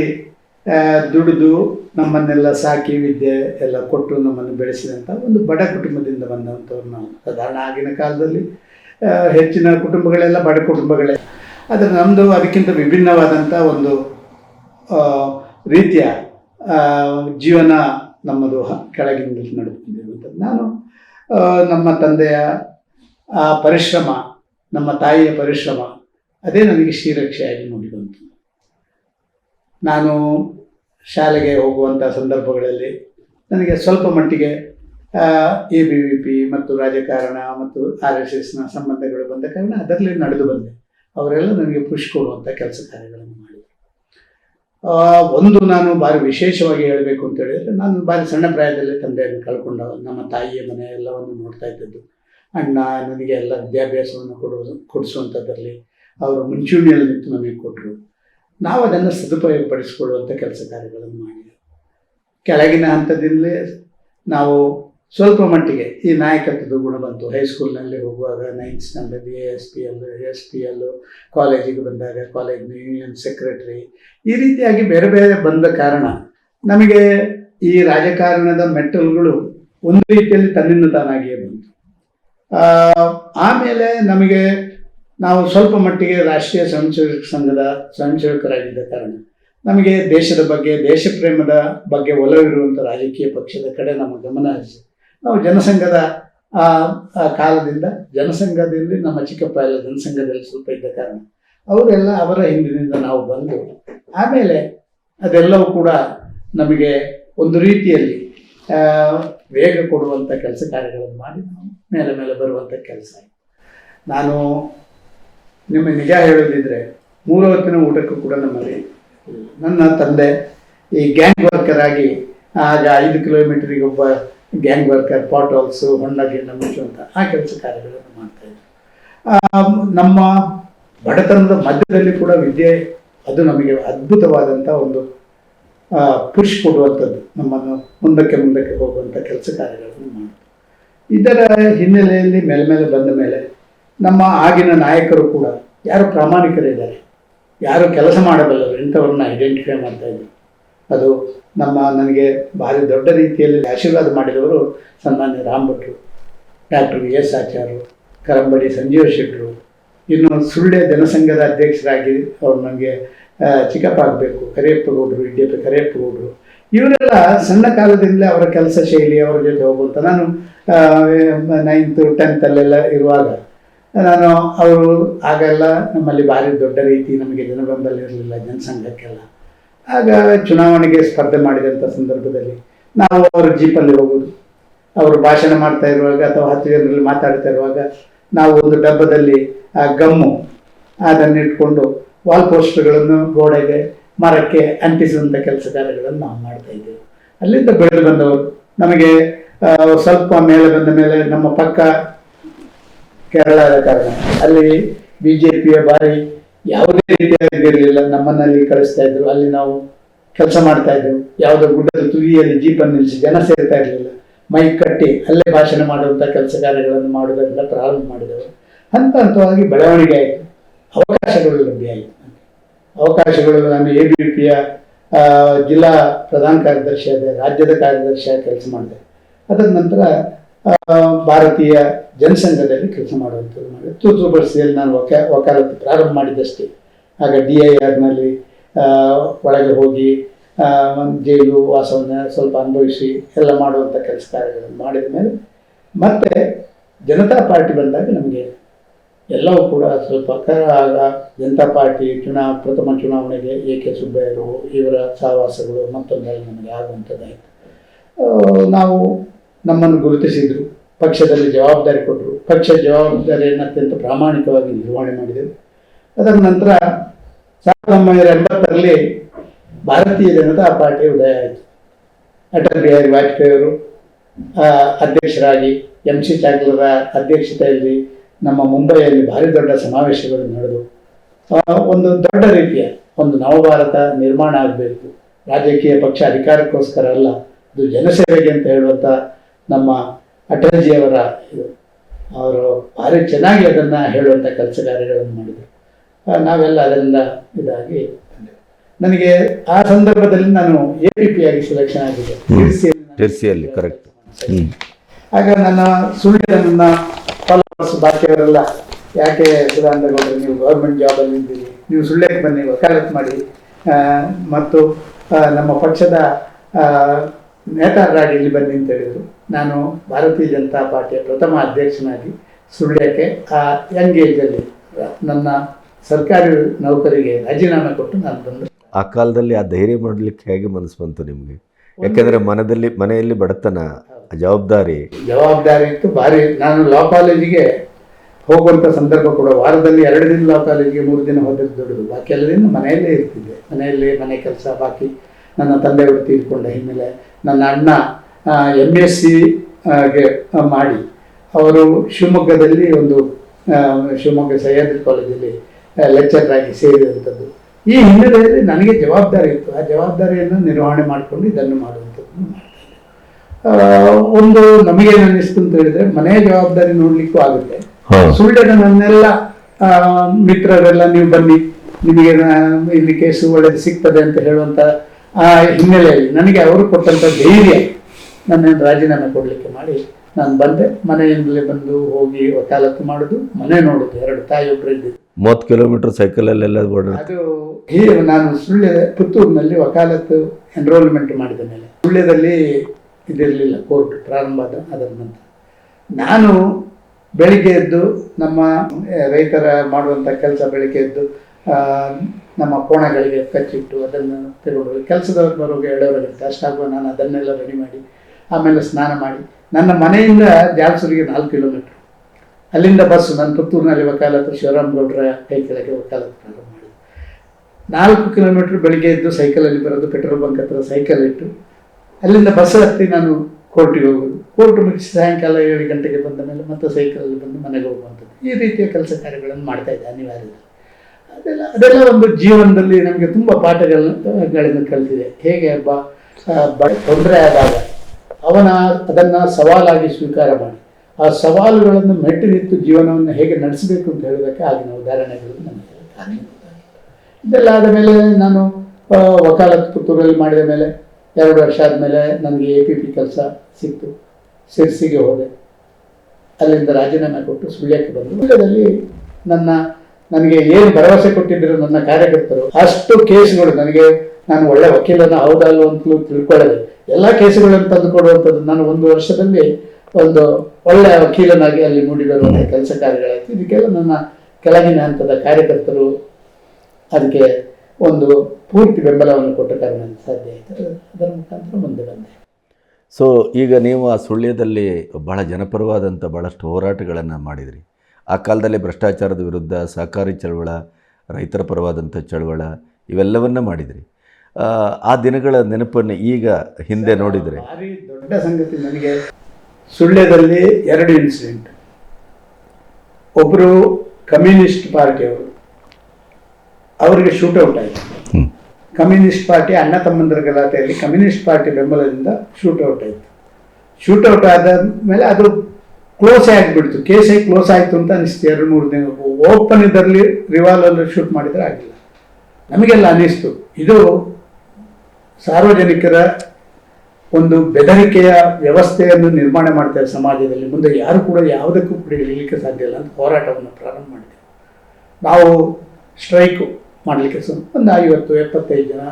ದುಡಿದು ನಮ್ಮನ್ನೆಲ್ಲ ಸಾಕಿ ವಿದ್ಯೆ ಎಲ್ಲ ಕೊಟ್ಟು ನಮ್ಮನ್ನು ಬೆಳೆಸಿದಂಥ ಒಂದು ಬಡ ಕುಟುಂಬದಿಂದ ಬಂದಂಥವ್ರು ನಾವು. ಸಾಧಾರಣ ಆಗಿನ ಕಾಲದಲ್ಲಿ ಹೆಚ್ಚಿನ ಕುಟುಂಬಗಳೆಲ್ಲ ಬಡ ಕುಟುಂಬಗಳೇ. ಆದರೆ ನಮ್ಮದು ಅದಕ್ಕಿಂತ ವಿಭಿನ್ನವಾದಂಥ ಒಂದು ರೀತಿಯ ಜೀವನ ನಮ್ಮದು ಕೆಳಗಿನ ನಡೆದುಕೊಂಡಿರುವಂಥದ್ದು. ನಾನು ನಮ್ಮ ತಂದೆಯ ಆ ಪರಿಶ್ರಮ, ನಮ್ಮ ತಾಯಿಯ ಪರಿಶ್ರಮ, ಅದೇ ನನಗೆ ಶ್ರೀರಕ್ಷೆಯಾಗಿ ಮೂಡಿಬಂತು ನಾನು ಶಾಲೆಗೆ ಹೋಗುವಂಥ ಸಂದರ್ಭಗಳಲ್ಲಿ ನನಗೆ ಸ್ವಲ್ಪ ಮಟ್ಟಿಗೆ ಎ ಬಿ ವಿ ಪಿ ಮತ್ತು ರಾಜಕಾರಣ ಮತ್ತು ಆರ್ ಎಸ್ ಎಸ್ನ ಸಂಬಂಧಗಳು ಬಂದ ಕಾರಣ ಅದರಲ್ಲಿ ನಡೆದು ಬಂದೆ. ಅವರೆಲ್ಲ ನನಗೆ ಪುಷ್ ಕೊಡುವಂಥ ಕೆಲಸ ಕಾರ್ಯಗಳನ್ನು ಒಂದು ನಾನು ಭಾರಿ ವಿಶೇಷವಾಗಿ ಹೇಳಬೇಕು ಅಂತ ಹೇಳಿದರೆ, ನಾನು ಭಾರಿ ಸಣ್ಣ ಪ್ರಾಯದಲ್ಲೇ ತಂದೆಯನ್ನು ಕಳ್ಕೊಂಡ ನಮ್ಮ ತಾಯಿಯ ಮನೆ ಎಲ್ಲವನ್ನು ನೋಡ್ತಾ ಇದ್ದದ್ದು. ಅಣ್ಣ ನನಗೆ ಎಲ್ಲ ವಿದ್ಯಾಭ್ಯಾಸವನ್ನು ಕೊಡುವುದು ಕೊಡಿಸುವಂಥದ್ರಲ್ಲಿ ಅವರು ಮುಂಚೂಣಿಯಲ್ಲಿ ನಿಂತು ನಮಗೆ ಕೊಟ್ಟರು ನಾವು ಅದನ್ನು ಸದುಪಯೋಗಪಡಿಸಿಕೊಳ್ಳುವಂಥ ಕೆಲಸ ಕಾರ್ಯಗಳನ್ನು ಮಾಡಿದೆವು. ಕೆಳಗಿನ ಹಂತದಿಂದಲೇ ನಾವು ಸ್ವಲ್ಪ ಮಟ್ಟಿಗೆ ಈ ನಾಯಕತ್ವದ ಗುಣ ಬಂತು. ಹೈಸ್ಕೂಲ್ನಲ್ಲಿ ಹೋಗುವಾಗ ninth B S P L S P L ಕಾಲೇಜಿಗೆ ಬಂದಾಗ ಕಾಲೇಜಿನ ಯೂನಿಯನ್ ಸೆಕ್ರೆಟರಿ ಈ ರೀತಿಯಾಗಿ ಬೇರೆ ಬೇರೆ ಬಂದ ಕಾರಣ ನಮಗೆ ಈ ರಾಜಕಾರಣದ ಮೆಟ್ಟಲ್ಗಳು ಒಂದು ರೀತಿಯಲ್ಲಿ ತನ್ನಿಂದ ತಾನಾಗಿಯೇ ಬಂತು. ಆಮೇಲೆ ನಮಗೆ ನಾವು ಸ್ವಲ್ಪ ಮಟ್ಟಿಗೆ ರಾಷ್ಟ್ರೀಯ ಸ್ವಯಂ ಸೇವಕ ಸಂಘದ ಸ್ವಯಂ ಸೇವಕರಾಗಿದ್ದ ಕಾರಣ ನಮಗೆ ದೇಶದ ಬಗ್ಗೆ, ದೇಶ ಪ್ರೇಮದ ಬಗ್ಗೆ ಒಲವಿರುವಂಥ ರಾಜಕೀಯ ಪಕ್ಷದ ಕಡೆ ನಮ್ಮ ಗಮನ ಹರಿಸಿ ನಾವು ಜನಸಂಘದ, ಆ ಕಾಲದಿಂದ ಜನಸಂಘದಲ್ಲಿ ನಮ್ಮ ಚಿಕ್ಕಪ್ಪ ಎಲ್ಲ ಜನಸಂಘದಲ್ಲಿ ಸ್ವಲ್ಪ ಇದ್ದ ಕಾರಣ ಅವರೆಲ್ಲ ಅವರ ಹಿಂದಿನಿಂದ ನಾವು ಬಂದು ಆಮೇಲೆ ಅದೆಲ್ಲವೂ ಕೂಡ ನಮಗೆ ಒಂದು ರೀತಿಯಲ್ಲಿ ವೇಗ ಕೊಡುವಂಥ ಕೆಲಸ ಕಾರ್ಯಗಳನ್ನು ಮಾಡಿ ನಾವು ಮೇಲೆ ಮೇಲೆ ಬರುವಂಥ ಕೆಲಸ ಆಯಿತು. ನಾನು ನಿಮ್ಮ ನಿಜ ಹೇಳೋದಿದ್ರೆ ಮೂರು ಹೊತ್ತಿನ ಊಟಕ್ಕೂ ಕೂಡ ನಮ್ಮಲ್ಲಿ ನನ್ನ ತಂದೆ ಈ ಗ್ಯಾಂಗ್ ವರ್ಕರ್ ಆಗಿ ಆಗ ಐದು ಕಿಲೋಮೀಟರಿಗೆ ಒಬ್ಬ ಗ್ಯಾಂಗ್ ವರ್ಕರ್ ಪಾಟೋಲ್ಸು ಹೊಂಡ ಗಿಣ್ಣ ಮುಚ್ಚುವಂಥ ಆ ಕೆಲಸ ಕಾರ್ಯಗಳನ್ನು ಮಾಡ್ತಾಯಿದ್ರು ನಮ್ಮ ಬಡತನದ ಮಧ್ಯದಲ್ಲಿ ಕೂಡ ವಿದ್ಯೆ ಅದು ನಮಗೆ ಅದ್ಭುತವಾದಂಥ ಒಂದು ಪುಷ್ ಕೊಡುವಂಥದ್ದು. ನಮ್ಮನ್ನು ಮುಂದಕ್ಕೆ ಮುಂದಕ್ಕೆ ಹೋಗುವಂಥ ಕೆಲಸ ಕಾರ್ಯಗಳನ್ನು ಮಾಡ್ತಾರೆ ಇದರ. ಹಿನ್ನೆಲೆಯಲ್ಲಿ ಮೇಲೆ ಮೇಲೆ ಬಂದ ಮೇಲೆ ನಮ್ಮ ಆಗಿನ ನಾಯಕರು ಕೂಡ ಯಾರು ಪ್ರಾಮಾಣಿಕರಿದ್ದಾರೆ, ಯಾರು ಕೆಲಸ ಮಾಡಬಲ್ಲರು ಇಂಥವ್ರನ್ನ ಐಡೆಂಟಿಫೈ ಮಾಡ್ತಾ ಅದು ನಮ್ಮ ನನಗೆ ಭಾರಿ ದೊಡ್ಡ ರೀತಿಯಲ್ಲಿ ಆಶೀರ್ವಾದ ಮಾಡಿದವರು ಸನ್ಮಾನ್ಯ ರಾಮ್ ಭಟ್ರು, ಡಾಕ್ಟರ್ ವಿ ಎಸ್ ಆಚಾರ್ಯರು ಕರಂಬಡಿ ಸಂಜೀವ ಶೆಟ್ಟರು, ಇನ್ನು ಸುಳ್ಳೆ ಜನಸಂಘದ ಅಧ್ಯಕ್ಷರಾಗಿ ಅವರು ನನಗೆ ಚಿಕ್ಕಪ್ಪ ಆಗಬೇಕು, ಕರಿಯಪ್ಪ ಗೌಡರು ಇಡಿಯಪ್ಪ ಗೌಡರು. ಇವರೆಲ್ಲ ಸಣ್ಣ ಕಾಲದಿಂದಲೇ ಅವರ ಕೆಲಸ ಶೈಲಿ, ಅವರ ಜೊತೆ ಹೋಗುವಂಥ ನಾನು ನೈನ್ತು ಟೆಂತಲ್ಲೆಲ್ಲ ಇರುವಾಗ, ನಾನು, ಅವರು ಆಗೆಲ್ಲ ನಮ್ಮಲ್ಲಿ ಭಾರಿ ದೊಡ್ಡ ರೀತಿ ನಮಗೆ ಜನಬೆಂಬಲ ಇರಲಿಲ್ಲ, ಜನಸಂಘಕ್ಕೆಲ್ಲ. ಆಗ ಚುನಾವಣೆಗೆ ಸ್ಪರ್ಧೆ ಮಾಡಿದಂಥ ಸಂದರ್ಭದಲ್ಲಿ ನಾವು ಅವರ ಜೀಪಲ್ಲಿ ಹೋಗೋದು. ಅವರು ಭಾಷಣ ಮಾಡ್ತಾ ಇರುವಾಗ ಅಥವಾ ಹತ್ತು ಜನರಲ್ಲಿ ಮಾತಾಡ್ತಾ ಇರುವಾಗ ನಾವು ಒಂದು ಡಬ್ಬದಲ್ಲಿ ಆ ಗಮ್ಮು, ಅದನ್ನು ಇಟ್ಕೊಂಡು ವಾಲ್ ಪೋಸ್ಟರ್ಗಳನ್ನು ಗೋಡೆಗೆ ಮರಕ್ಕೆ ಅಂಟಿಸುವಂಥ ಕೆಲಸ ಕಾರ್ಯಗಳನ್ನು ನಾವು ಮಾಡ್ತಾ ಇದ್ದೇವೆ. ಅಲ್ಲಿಂದ ಬೆಳೆದು ಬಂದವರು. ನಮಗೆ ಸ್ವಲ್ಪ ಮೇಲೆ ಬಂದ ಮೇಲೆ ನಮ್ಮ ಪಕ್ಕ ಕೇರಳದ ಕಾರಣ. ಅಲ್ಲಿ ಬಿ ಜೆ ಪಿಯ ಬಾರಿ ಯಾವುದೇ ರೀತಿಯಾಗಿರಲಿಲ್ಲ ನಮ್ಮನ್ನಲ್ಲಿ ಕಳಿಸ್ತಾ ಇದ್ರು. ಅಲ್ಲಿ ನಾವು ಕೆಲಸ ಮಾಡ್ತಾ ಇದ್ದೆವು ಯಾವುದೋ ಗುಡ್ಡದ ತುದಿಯಲ್ಲಿ ಜೀಪನ್ನು ನಿಲ್ಲಿಸಿ ಜನ ಸೇರ್ತಾ ಇರಲಿಲ್ಲ. ಮೈಕ್ ಕಟ್ಟಿ ಅಲ್ಲೇ ಭಾಷಣ ಮಾಡುವಂಥ ಕೆಲಸ ಕಾರ್ಯಗಳನ್ನು ಮಾಡುವುದರಿಂದ ಪ್ರಾರಂಭ ಮಾಡಿದವರು ಹಂತ ಹಂತವಾಗಿ ಬೆಳವಣಿಗೆ ಆಯಿತು. ಅವಕಾಶಗಳು ಲಭ್ಯ ಆಯಿತು. ಅವಕಾಶಗಳು ನಾನು ಎ ಬಿ ಪಿಯ ಜಿಲ್ಲಾ ಪ್ರಧಾನ ಕಾರ್ಯದರ್ಶಿಯಾದ ರಾಜ್ಯದ ಕಾರ್ಯದರ್ಶಿಯಾಗಿ ಕೆಲಸ ಮಾಡಿದೆ. ಅದರ ನಂತರ ಭಾರತೀಯ ಜನಸಂಘದಲ್ಲಿ ಕೆಲಸ ಮಾಡುವಂಥದ್ದು ಮಾಡಿ ತುರ್ತು ಬಡಿಸಿಯಲ್ಲಿ ನಾನು ವಕಾ, ವಕಾಲತ್ತು ಪ್ರಾರಂಭ ಮಾಡಿದ್ದಷ್ಟೇ. ಆಗ ಡಿ ಐ ಆರ್ನಲ್ಲಿ ಒಳಗೆ ಹೋಗಿ ಒಂದು ಜೈಲು ವಾಸವನ್ನು ಸ್ವಲ್ಪ ಅನುಭವಿಸಿ ಎಲ್ಲ ಮಾಡುವಂಥ ಕೆಲಸ ಕಾರ್ಯಗಳನ್ನು ಮಾಡಿದ ಮೇಲೆ ಮತ್ತೆ ಜನತಾ ಪಾರ್ಟಿ ಬಂದಾಗ ನಮಗೆ ಎಲ್ಲವೂ ಕೂಡ ಸ್ವಲ್ಪ ಆಗ ಜನತಾ ಪಾರ್ಟಿ ಚುನಾ, ಪ್ರಥಮ ಚುನಾವಣೆಗೆ ಎ ಕೆ ಸುಬ್ಬಯ್ಯರು ಇವರ ಸಹವಾಸಗಳು ಮತ್ತೊಂದರಲ್ಲಿ ನಮಗೆ ಆಗುವಂಥದ್ದಾಯಿತು. ನಾವು ನಮ್ಮನ್ನು ಗುರುತಿಸಿದರು ಪಕ್ಷದಲ್ಲಿ ಜವಾಬ್ದಾರಿ ಕೊಟ್ಟರು ಪಕ್ಷ ಜವಾಬ್ದಾರಿಯನ್ನು ಅತ್ಯಂತ ಪ್ರಾಮಾಣಿಕವಾಗಿ ನಿರ್ವಹಣೆ ಮಾಡಿದೆವು. ಅದರ ನಂತರ ಸಾವಿರದ ಒಂಬೈನೂರ ಎಂಬತ್ತರಲ್ಲಿ ಭಾರತೀಯ ಜನತಾ ಪಾರ್ಟಿ ಉದಯ ಆಯಿತು. ಅಟಲ್ ಬಿಹಾರಿ ವಾಜಪೇಯಿ ಅವರು ಆ, ಅಧ್ಯಕ್ಷರಾಗಿ ಎಂ ಸಿ ಚಾಕ್ಲರ ಅಧ್ಯಕ್ಷತೆಯಲ್ಲಿ ನಮ್ಮ ಮುಂಬೈಯಲ್ಲಿ ಭಾರಿ ದೊಡ್ಡ ಸಮಾವೇಶಗಳು ನಡೆದು ಒಂದು ದೊಡ್ಡ ರೀತಿಯ ಒಂದು ನವಭಾರತ ನಿರ್ಮಾಣ ಆಗಬೇಕು. ರಾಜಕೀಯ ಪಕ್ಷ ಅಧಿಕಾರಕ್ಕೋಸ್ಕರ ಅಲ್ಲ ಅದು ಜನಸೇವೆಗೆ ಅಂತ ಹೇಳುವಂಥ ನಮ್ಮ ಅಟಲ್ಜಿಯವರ ಇದು. ಅವರು ಭಾರಿ ಚೆನ್ನಾಗಿ ಅದನ್ನು ಹೇಳುವಂಥ ಕೆಲಸ ಕಾರ್ಯಗಳನ್ನು ಮಾಡಿದರು. ನಾವೆಲ್ಲ ಅದರಿಂದ ಇದಾಗಿ ನನಗೆ ಆ ಸಂದರ್ಭದಲ್ಲಿ ನಾನು ಎ ಪಿ ಪಿ ಆಗಿ ಸೆಲೆಕ್ಷನ್ ಆಗಿದೆ. ತಿರ್ಸಿಯಲ್ಲಿ ನಾನು ತಿರ್ಸಿಯಲ್ಲಿ, correct. ಹ್ಞೂ ಆಗ ನನ್ನ ಸುಳ್ಳಿನ ನನ್ನ ಫಾಲೋವರ್ಸ್ ಬಾಕಿಯವರೆಲ್ಲ ಯಾಕೆ ಸುಧಾನಗೌಡರು ನೀವು ಗೌರ್ಮೆಂಟ್ ಜಾಬಲ್ಲಿ ಇದ್ದೀರಿ ನೀವು ಸುಳ್ಳ್ಯಕ್ಕೆ ಬನ್ನಿ ವಕಾಲತ್ ಮಾಡಿ. ಮತ್ತು ನಮ್ಮ ಪಕ್ಷದ ನೇತಾರರಾಗಿ ಇಲ್ಲಿ ಬನ್ನಿ ಅಂತ ಹೇಳಿದರು. ನಾನು ಭಾರತೀಯ ಜನತಾ ಪಾರ್ಟಿಯ ಪ್ರಥಮ ಅಧ್ಯಕ್ಷನಾಗಿ ಸುಳ್ಯಕ್ಕೆ ಆ ಯಂಗ್ ಏಜಲ್ಲಿ ನನ್ನ ಸರ್ಕಾರಿ ನೌಕರಿಗೆ ರಾಜೀನಾಮೆ ಕೊಟ್ಟು ನಾನು ಬಂದೆ. ಆ ಕಾಲದಲ್ಲಿ ಆ ಧೈರ್ಯ ಮಾಡಲಿಕ್ಕೆ ಹೇಗೆ ಮನಸ್ಸು ಬಂತು ನಿಮಗೆ? ಯಾಕೆಂದರೆ ಮನದಲ್ಲಿ ಮನೆಯಲ್ಲಿ ಬಡತನ ಜವಾಬ್ದಾರಿ. ಜವಾಬ್ದಾರಿ ಇತ್ತು ಭಾರಿ. ನಾನು ಲಾ ಕಾಲೇಜಿಗೆ ಹೋಗುವಂಥ ಸಂದರ್ಭ ಕೂಡ ವಾರದಲ್ಲಿ ಎರಡು ದಿನ ಲಾ ಕಾಲೇಜಿಗೆ ಮೂರು ದಿನ ಹೋದದ್ದು ದೊಡ್ಡದು. ಬಾಕಿ ಎಲ್ಲ ದಿನ ಮನೆಯಲ್ಲೇ ಇರ್ತಿದ್ದೆ. ಮನೆಯಲ್ಲಿ ಮನೆ ಕೆಲಸ ಬಾಕಿ ನನ್ನ ತಂದೆಯವರು ತೀರ್ಕೊಂಡ ಹಿನ್ನೆಲೆ ನನ್ನ ಅಣ್ಣ ಎಂ ಎಸ್ ಸಿ ಗೆ ಮಾಡಿ. ಅವರು ಶಿವಮೊಗ್ಗದಲ್ಲಿ ಒಂದು ಶಿವಮೊಗ್ಗ ಸಹ್ಯಾದ್ರಿ ಕಾಲೇಜಲ್ಲಿ ಲೆಕ್ಚರ್ ಆಗಿ ಸೇರಿದಂಥದ್ದು. ಈ ಹಿನ್ನೆಲೆಯಲ್ಲಿ ನನಗೆ ಜವಾಬ್ದಾರಿ ಇತ್ತು. ಆ ಜವಾಬ್ದಾರಿಯನ್ನು ನಿರ್ವಹಣೆ ಮಾಡಿಕೊಂಡು ಇದನ್ನು ಮಾಡುವಂಥದ್ದು. ಆ, ಒಂದು ನಮಗೇನು ಅನ್ನಿಸ್ತು ಅಂತ ಹೇಳಿದ್ರೆ ಮನೆಯ ಜವಾಬ್ದಾರಿ ನೋಡ್ಲಿಕ್ಕೂ ಆಗುತ್ತೆ. ಸುಳ್ಳನ ನನ್ನೆಲ್ಲ ಮಿತ್ರರೆಲ್ಲ ನೀವು ಬನ್ನಿ. ನಿಮಗೆ ಇಲ್ಲಿ ಕೇಸು ಒಳ್ಳೆದು ಸಿಗ್ತದೆ ಅಂತ ಹೇಳುವಂತ ಆ ಹಿನ್ನೆಲೆಯಲ್ಲಿ ನನಗೆ ಅವರು ಕೊಟ್ಟಂತ ಧೈರ್ಯ. ನನ್ನನ್ನು ರಾಜೀನಾಮೆ ಕೊಡಲಿಕ್ಕೆ ಮಾಡಿ ನಾನು ಬಂದೆ. ಮನೆಯಿಂದಲೇ ಬಂದು ಹೋಗಿ ವಕಾಲತ್ತು ಮಾಡೋದು ಮನೆ ನೋಡೋದು ಎರಡು ತಾಯಿ ಒಬ್ಬರು ಇದ್ದಿದ್ದು. ಮೂವತ್ತು ಕಿಲೋಮೀಟರ್ ಸೈಕಲಲ್ಲೆಲ್ಲ ಅದು ಹೀ ನಾನು ಸುಳ್ಯ ಪುತ್ತೂರಿನಲ್ಲಿ ವಕಾಲತ್ತು ಎನ್ರೋಲ್ಮೆಂಟ್ ಮಾಡಿದ ಮೇಲೆ. ಸುಳ್ಯದಲ್ಲಿ ಇದಿರಲಿಲ್ಲ ಕೋರ್ಟ್ ಪ್ರಾರಂಭ ಆದ ಅದರ ನಂತರ. ನಾನು ಬೆಳಿಗ್ಗೆ ಎದ್ದು ನಮ್ಮ ರೈತರ ಮಾಡುವಂಥ ಕೆಲಸ ಬೆಳಿಗ್ಗೆ ಎದ್ದು ನಮ್ಮ ಕೋಣಗಳಿಗೆ ಕಚ್ಚಿಟ್ಟು ಅದನ್ನು ತಿರುಗಿ ಕೆಲಸದವ್ರು ಬರುವಾಗ ಎರಡೂವರೆ ಅಷ್ಟಾಗುವ ನಾನು ಅದನ್ನೆಲ್ಲ ರೆಡಿ ಮಾಡಿ ಆಮೇಲೆ ಸ್ನಾನ ಮಾಡಿ. ನನ್ನ ಮನೆಯಿಂದ ಜಾಲ್ಸೂರಿಗೆ ನಾಲ್ಕು ಕಿಲೋಮೀಟ್ರ್ ಅಲ್ಲಿಂದ ಬಸ್ಸು, ನಾನು ಪುತ್ತೂರಿನಲ್ಲಿ ವಕಾಲತ್ತು ಶಿವರಾಮ್ ಗೌಡ್ರ ಕೈ ಕೆಳಗೆ ವಕಾಲತ್ತು ಪ್ರಾರಂಭ ಮಾಡಿದೆ ನಾಲ್ಕು ಕಿಲೋಮೀಟ್ರ್ ಬೆಳಿಗ್ಗೆ ಎದ್ದು ಸೈಕಲಲ್ಲಿ ಬರೋದು, ಪೆಟ್ರೋಲ್ ಬಂಕ್ ಹತ್ರ ಸೈಕಲ್ ಇಟ್ಟು, ಅಲ್ಲಿಂದ ಬಸ್ ಹತ್ತಿ ನಾನು ಕೋರ್ಟಿಗೆ ಹೋಗೋದು. ಕೋರ್ಟ್ ಮುಗಿಸಿ ಸಾಯಂಕಾಲ ಏಳು ಗಂಟೆಗೆ ಬಂದ ಮೇಲೆ ಮತ್ತೆ ಸೈಕಲಲ್ಲಿ ಬಂದು ಮನೆಗೆ ಹೋಗುವಂಥದ್ದು. ಈ ರೀತಿಯ ಕೆಲಸ ಕಾರ್ಯಗಳನ್ನು ಮಾಡ್ತಾ ಇದ್ದೆ, ಅನಿವಾರ್ಯ. ಅದೆಲ್ಲ ಅದೆಲ್ಲ ಒಂದು ಜೀವನದಲ್ಲಿ ನಮಗೆ ತುಂಬ ಪಾಠಗಳನ್ನ ಗಳನ್ನು ಕಲಿತಿದೆ. ಹೇಗೆ ಬ, ತೊಂದರೆ ಆದಾಗ. ಅವನ ಅದನ್ನು ಸವಾಲಾಗಿ ಸ್ವೀಕಾರ ಮಾಡಿ. ಆ ಸವಾಲುಗಳನ್ನು ಮೆಟ್ಟಿ ನಿಂತು ಜೀವನವನ್ನು ಹೇಗೆ ನಡೆಸಬೇಕು ಅಂತ ಹೇಳೋದಕ್ಕೆ ಆಗಿನ ಉದಾಹರಣೆಗಳು ನಮಗೆ. ಇದೆಲ್ಲ ಆದ ಮೇಲೆ ನಾನು ವಕಾಲತ್ ಪುತ್ತೂರಲ್ಲಿ ಮಾಡಿದ ಮೇಲೆ ಎರಡು ವರ್ಷ ಆದಮೇಲೆ ನನಗೆ ಎ ಪಿ ಪಿ ಕೆಲಸ ಸಿಕ್ತು. ಸಿರ್ಸಿಗೆ ಹೋದೆ. ಅಲ್ಲಿಂದ ರಾಜೀನಾಮೆ ಕೊಟ್ಟು ಸುಳ್ಯಕ್ಕೆ ಬಂದು. ಸುಳ್ಯದಲ್ಲಿ ನನ್ನ ನನಗೆ ಏನು ಭರವಸೆ ಕೊಟ್ಟಿದ್ದರು ನನ್ನ ಕಾರ್ಯಕರ್ತರು ಅಷ್ಟು ಕೇಸ್ಗಳು ನನಗೆ ನಾನು ಒಳ್ಳೆ ವಕೀಲನ ಹೌದಲ್ಲ ಅಂತಲೂ ತಿಳ್ಕೊಳ್ಳದೆ, ಎಲ್ಲ ಕೇಸುಗಳನ್ನು ತಂದು ಕೊಡುವಂಥದ್ದು ನಾನು ಒಂದು ವರ್ಷದಲ್ಲಿ ಒಂದು ಒಳ್ಳೆಯ ವಕೀಲನಾಗಿ ಅಲ್ಲಿ ಮೂಡಿಬರುವಂಥ ಕೆಲಸ ಕಾರ್ಯಗಳಾಯಿತು. ಇದಕ್ಕೆಲ್ಲ ನನ್ನ ಕೆಳಗಿನ ಹಂತದ ಕಾರ್ಯಕರ್ತರು ಅದಕ್ಕೆ ಒಂದು ಪೂರ್ತಿ ಬೆಂಬಲವನ್ನು ಕೊಟ್ಟ ಕಾರಣ ಸಾಧ್ಯ ಆಯಿತು. ಅದರ ಮುಖಾಂತರ ಮುಂದೆ ಬಂದೆ. ಸೊ ಈಗ ನೀವು ಆ ಸುಳ್ಯದಲ್ಲಿ ಬಹಳ ಜನಪರವಾದಂಥ ಭಾಳಷ್ಟು ಹೋರಾಟಗಳನ್ನು ಮಾಡಿದಿರಿ. ಆ ಕಾಲದಲ್ಲಿ ಭ್ರಷ್ಟಾಚಾರದ ವಿರುದ್ಧ, ಸಹಕಾರಿ ಚಳವಳ, ರೈತರ ಪರವಾದಂಥ ಚಳವಳ, ಇವೆಲ್ಲವನ್ನ ಮಾಡಿದ್ರಿ. ಆ, ದಿನಗಳ ನೆನಪನ್ನು ಈಗ ಹಿಂದೆ ನೋಡಿದರೆ. ಭಾರಿ ದೊಡ್ಡ ಸಂಗತಿ ನನಗೆ. ಸುಳ್ಯದಲ್ಲಿ ಎರಡು ಇನ್ಸಿಡೆಂಟ್ ಒಬ್ಬರು ಕಮ್ಯುನಿಸ್ಟ್ ಪಾರ್ಟಿಯವರು ಅವರಿಗೆ ಶೂಟೌಟ್ ಆಯಿತು. ಕಮ್ಯುನಿಸ್ಟ್ ಪಾರ್ಟಿ ಅಣ್ಣ ತಮ್ಮಂದರ ಗಲಾಟೆಯಲ್ಲಿ ಕಮ್ಯುನಿಸ್ಟ್ ಪಾರ್ಟಿ ಬೆಂಬಲದಿಂದ ಶೂಟೌಟ್ ಆಯಿತು. ಶೂಟೌಟ್ ಆದ ಮೇಲೆ ಅದು ಕ್ಲೋಸ್ ಆಗಿಬಿಡ್ತು. ಕೇಸೇ ಕ್ಲೋಸ್ ಆಯಿತು ಅಂತ ಅನಿಸ್ತು. ಎರಡು ಮೂರು ದಿನ ಓಪನ್ ಇದರಲ್ಲಿ ರಿವಾಲ್ವರ್ ಶೂಟ್ ಮಾಡಿದರೆ ಆಗಿಲ್ಲ. ನಮಗೆಲ್ಲ ಅನಿಸ್ತು. ಇದು ಸಾರ್ವಜನಿಕರ ಒಂದು ಬೆದರಿಕೆಯ ವ್ಯವಸ್ಥೆಯನ್ನು ನಿರ್ಮಾಣ ಮಾಡ್ತಾರೆ ಸಮಾಜದಲ್ಲಿ ಮುಂದೆ ಯಾರು ಕೂಡ ಯಾವುದಕ್ಕೂ ಕೂಡ ಇರಲಿಕ್ಕೆ ಸಾಧ್ಯ ಇಲ್ಲ ಅಂತ ಹೋರಾಟವನ್ನು ಪ್ರಾರಂಭ ಮಾಡಿದೆ. ನಾವು ಸ್ಟ್ರೈಕು ಮಾಡಲಿಕ್ಕೆ ಸಹ ಒಂದು ಐವತ್ತು, ಎಪ್ಪತ್ತೈದು ಜನ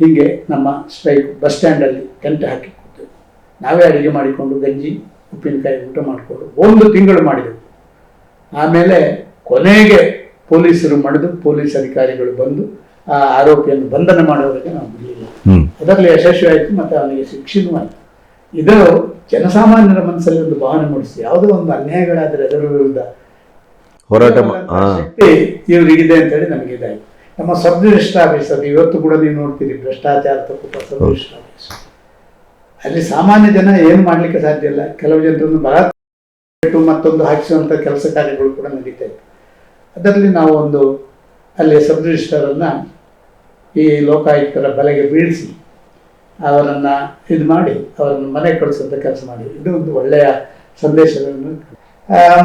ಹೀಗೆ ನಮ್ಮ ಸ್ಟ್ರೈಕ್ ಬಸ್ ಸ್ಟ್ಯಾಂಡಲ್ಲಿ ಟೆಂಟ್ ಹಾಕಿ ಕೂತೇವೆ ನಾವೇ ಅಡುಗೆ ಮಾಡಿಕೊಂಡು ಗಂಜಿ, ಉಪ್ಪಿನಕಾಯಿ ಊಟ ಮಾಡಿಕೊಂಡು ಒಂದು ತಿಂಗಳು ಮಾಡಿದೆವು. ಆಮೇಲೆ ಕೊನೆಗೆ ಪೊಲೀಸರು ಮಡಿದು ಪೊಲೀಸ್ ಅಧಿಕಾರಿಗಳು ಬಂದು ಆ ಆರೋಪಿಯನ್ನು ಬಂಧನ ಮಾಡೋವರೆಗೆ ನಾವು ಬಿಡಲಿಲ್ಲ. ಅದರಲ್ಲಿ ಯಶಸ್ವಿ ಆಯಿತು ಮತ್ತು ಅವನಿಗೆ ಶಿಕ್ಷೆನೂ ಆಯಿತು. ಇದು ಜನಸಾಮಾನ್ಯರ ಮನಸ್ಸಲ್ಲಿ ಒಂದು ಭಾವನೆ ಮೂಡಿಸಿ. ಯಾವುದೋ ಒಂದು ಅನ್ಯಾಯಗಳಾದರೆ ಅದರ ವಿರುದ್ಧ ಹೋರಾಟ ಶಕ್ತಿ ಇವರಿಗಿದೆ ಅಂತೇಳಿ ನಮಗೆ ಇದಾಯಿತು. ನಮ್ಮ ಸಬ್ ರಿಜಿಸ್ಟರ್ ಆಫೀಸ್ ಅದು ಇವತ್ತು ಕೂಡ ನೀವು ನೋಡ್ತೀರಿ ಭ್ರಷ್ಟಾಚಾರ ತಪ್ಪು ಸಬ್ ರಿಜಿಸ್ಟರ್ ಆಫೀಸ್ ಅಲ್ಲಿ ಸಾಮಾನ್ಯ ಜನ ಏನು ಮಾಡಲಿಕ್ಕೆ ಸಾಧ್ಯ ಇಲ್ಲ. ಕೆಲವು ಜನರನ್ನು ಬಲಾತ್ಕಾರ ಮತ್ತೊಂದು ಹಾಕಿಸುವಂಥ ಕೆಲಸ ಕಾರ್ಯಗಳು ಕೂಡ ನಡೀತಾ ಇತ್ತು. ಅದರಲ್ಲಿ ನಾವು ಒಂದು ಅಲ್ಲಿ ಸಬ್ ರಿಜಿಸ್ಟರನ್ನು ಈ ಲೋಕಾಯುಕ್ತರ ಬಲೆಗೆ ಬೀಳಿಸಿ ಅವರನ್ನು ಇದು ಮಾಡಿ ಅವರನ್ನು ಮನೆ ಕಳಿಸುವಂಥ ಕೆಲಸ ಮಾಡಿ ಇದು ಒಂದು ಒಳ್ಳೆಯ ಸಂದೇಶಗಳನ್ನು.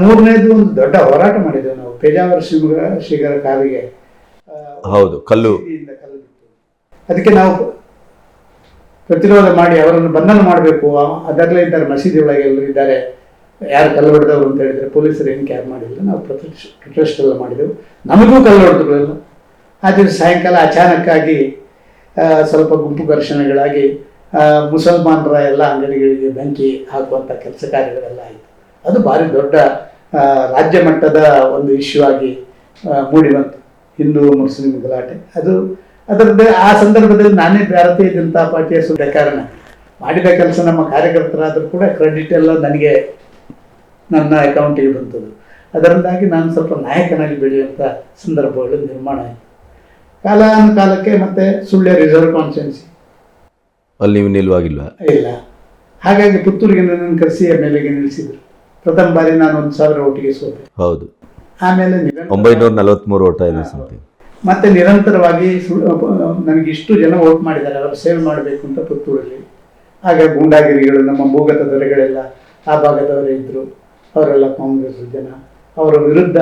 ಮೂರನೇದು ಒಂದು ದೊಡ್ಡ ಹೋರಾಟ ಮಾಡಿದ್ದೇವೆ ನಾವು. ಪೇಜಾವರ ಶಿವರ ಶಿಖರ ಕಾವಿಗೆ ಹೌದು ಕಲ್ಲು. ಅದಕ್ಕೆ ನಾವು ಪ್ರತಿರೋಧ ಮಾಡಿ ಅವರನ್ನು ಬಂಧನ ಮಾಡಬೇಕು. ಅದರಲ್ಲೇ ಇದ್ದಾರೆ ಮಸೀದಿ ಒಳಗೆ ಎಲ್ಲರೂ ಇದ್ದಾರೆ. ಯಾರು ಕಲ್ಲು ಹೊಡೆದವರು ಅಂತ ಹೇಳಿದ್ರೆ ಪೊಲೀಸರು ಏನು ಕ್ಯಾರ್ ಮಾಡಿಲ್ಲ. ನಾವು ಪ್ರೊಟೆಸ್ಟ್ ಪ್ರೊಟೆಸ್ಟ್ ಎಲ್ಲ ಮಾಡಿದೆವು. ನಮಗೂ ಕಲ್ಲು ಹೊಡೆದ್ರು ಎಲ್ಲ ಆ ದಿವಸ ಸಾಯಂಕಾಲ ಅಚಾನಕ್ಕಾಗಿ ಸ್ವಲ್ಪ ಗುಂಪು ಘರ್ಷಣೆಗಳಾಗಿ ಮುಸಲ್ಮಾನರ ಎಲ್ಲ ಅಂಗಡಿಗಳಿಗೆ ಬೆಂಕಿ ಹಾಕುವಂಥ ಕೆಲಸ ಕಾರ್ಯಗಳೆಲ್ಲ ಆಯಿತು. ಅದು ಭಾರಿ ದೊಡ್ಡ ರಾಜ್ಯ ಮಟ್ಟದ ಒಂದು ಇಶ್ಯೂ ಆಗಿ ಮೂಡಿ ಬಂತು. ಹಿಂದೂ, ಮುಸ್ಲಿಂ ಗಲಾಟೆ. ಅದು ಅದರದ್ದು, ಆ ಸಂದರ್ಭದಲ್ಲಿ ನಾನೇ ಭಾರತೀಯ ಜನತಾ ಪಾರ್ಟಿಯ ಸುದ್ದ ಕಾರಣ. ಮಾಡಿದ ಕೆಲಸ ನಮ್ಮ ಕಾರ್ಯಕರ್ತರಾದರೂ ಕೂಡ ಕ್ರೆಡಿಟ್ ಎಲ್ಲ ನನಗೆ, ನನ್ನ ಅಕೌಂಟಿಗೆ ಬಂತದ್ದು ಅದರಿಂದಾಗಿ ನಾನು ಸ್ವಲ್ಪ ನಾಯಕನಾಗಿ ಬೆಳೆಯುವಂಥ ಸಂದರ್ಭಗಳು ನಿರ್ಮಾಣ ಆಯಿತು. ಕಾಲಾನುಕಾಲಕ್ಕೆ ಮತ್ತೆ ಸುಳ್ಯ ರಿಸರ್ವ್ ಕಾನ್ಸ್ಟೆನ್ಸಿ ಅಲ್ಲಿ ನೀವು ನಿಲ್ವಾಗಿಲ್ವಾ? ಇಲ್ಲ. ಹಾಗಾಗಿ ಪುತ್ತೂರಿಗೆ ನನ್ನನ್ನು ಕರೆಸಿ ಎಂ ಎಲ್ ಎಗೆ ನಿಲ್ಲಿಸಿದ್ರು. ಪ್ರಥಮ ಬಾರಿ ನಾನು ಒಂದು ಸಾವಿರ ಓಟಿಗೆ ಸೋತೆ. ಹೌದು. ಆಮೇಲೆ ನಿರಂತರ- ಒಂಬೈನೂರ ನಲವತ್ತ್ಮೂರು ಓಟ ಇದೆ ಸಮಥಿಂಗ್ ಮತ್ತೆ ನಿರಂತರವಾಗಿ ಸು- ನನಗೆ ಇಷ್ಟು ಜನ ವೋಟ್ ಮಾಡಿದ್ದಾರೆ. ಅವರು ಸೇವೆ ಮಾಡಬೇಕು ಅಂತ ಪುತ್ತೂರಲ್ಲಿ. ಆಗ ಗೂಂಡಾಗಿರಿಗಳು ನಮ್ಮ ಭೂಗತ ದೊರೆಗಳೆಲ್ಲ ಆ ಭಾಗದವರೇ ಇದ್ದರು ಅವರೆಲ್ಲ ಕಾಂಗ್ರೆಸ್ ಜನ. ಅವರ ವಿರುದ್ಧ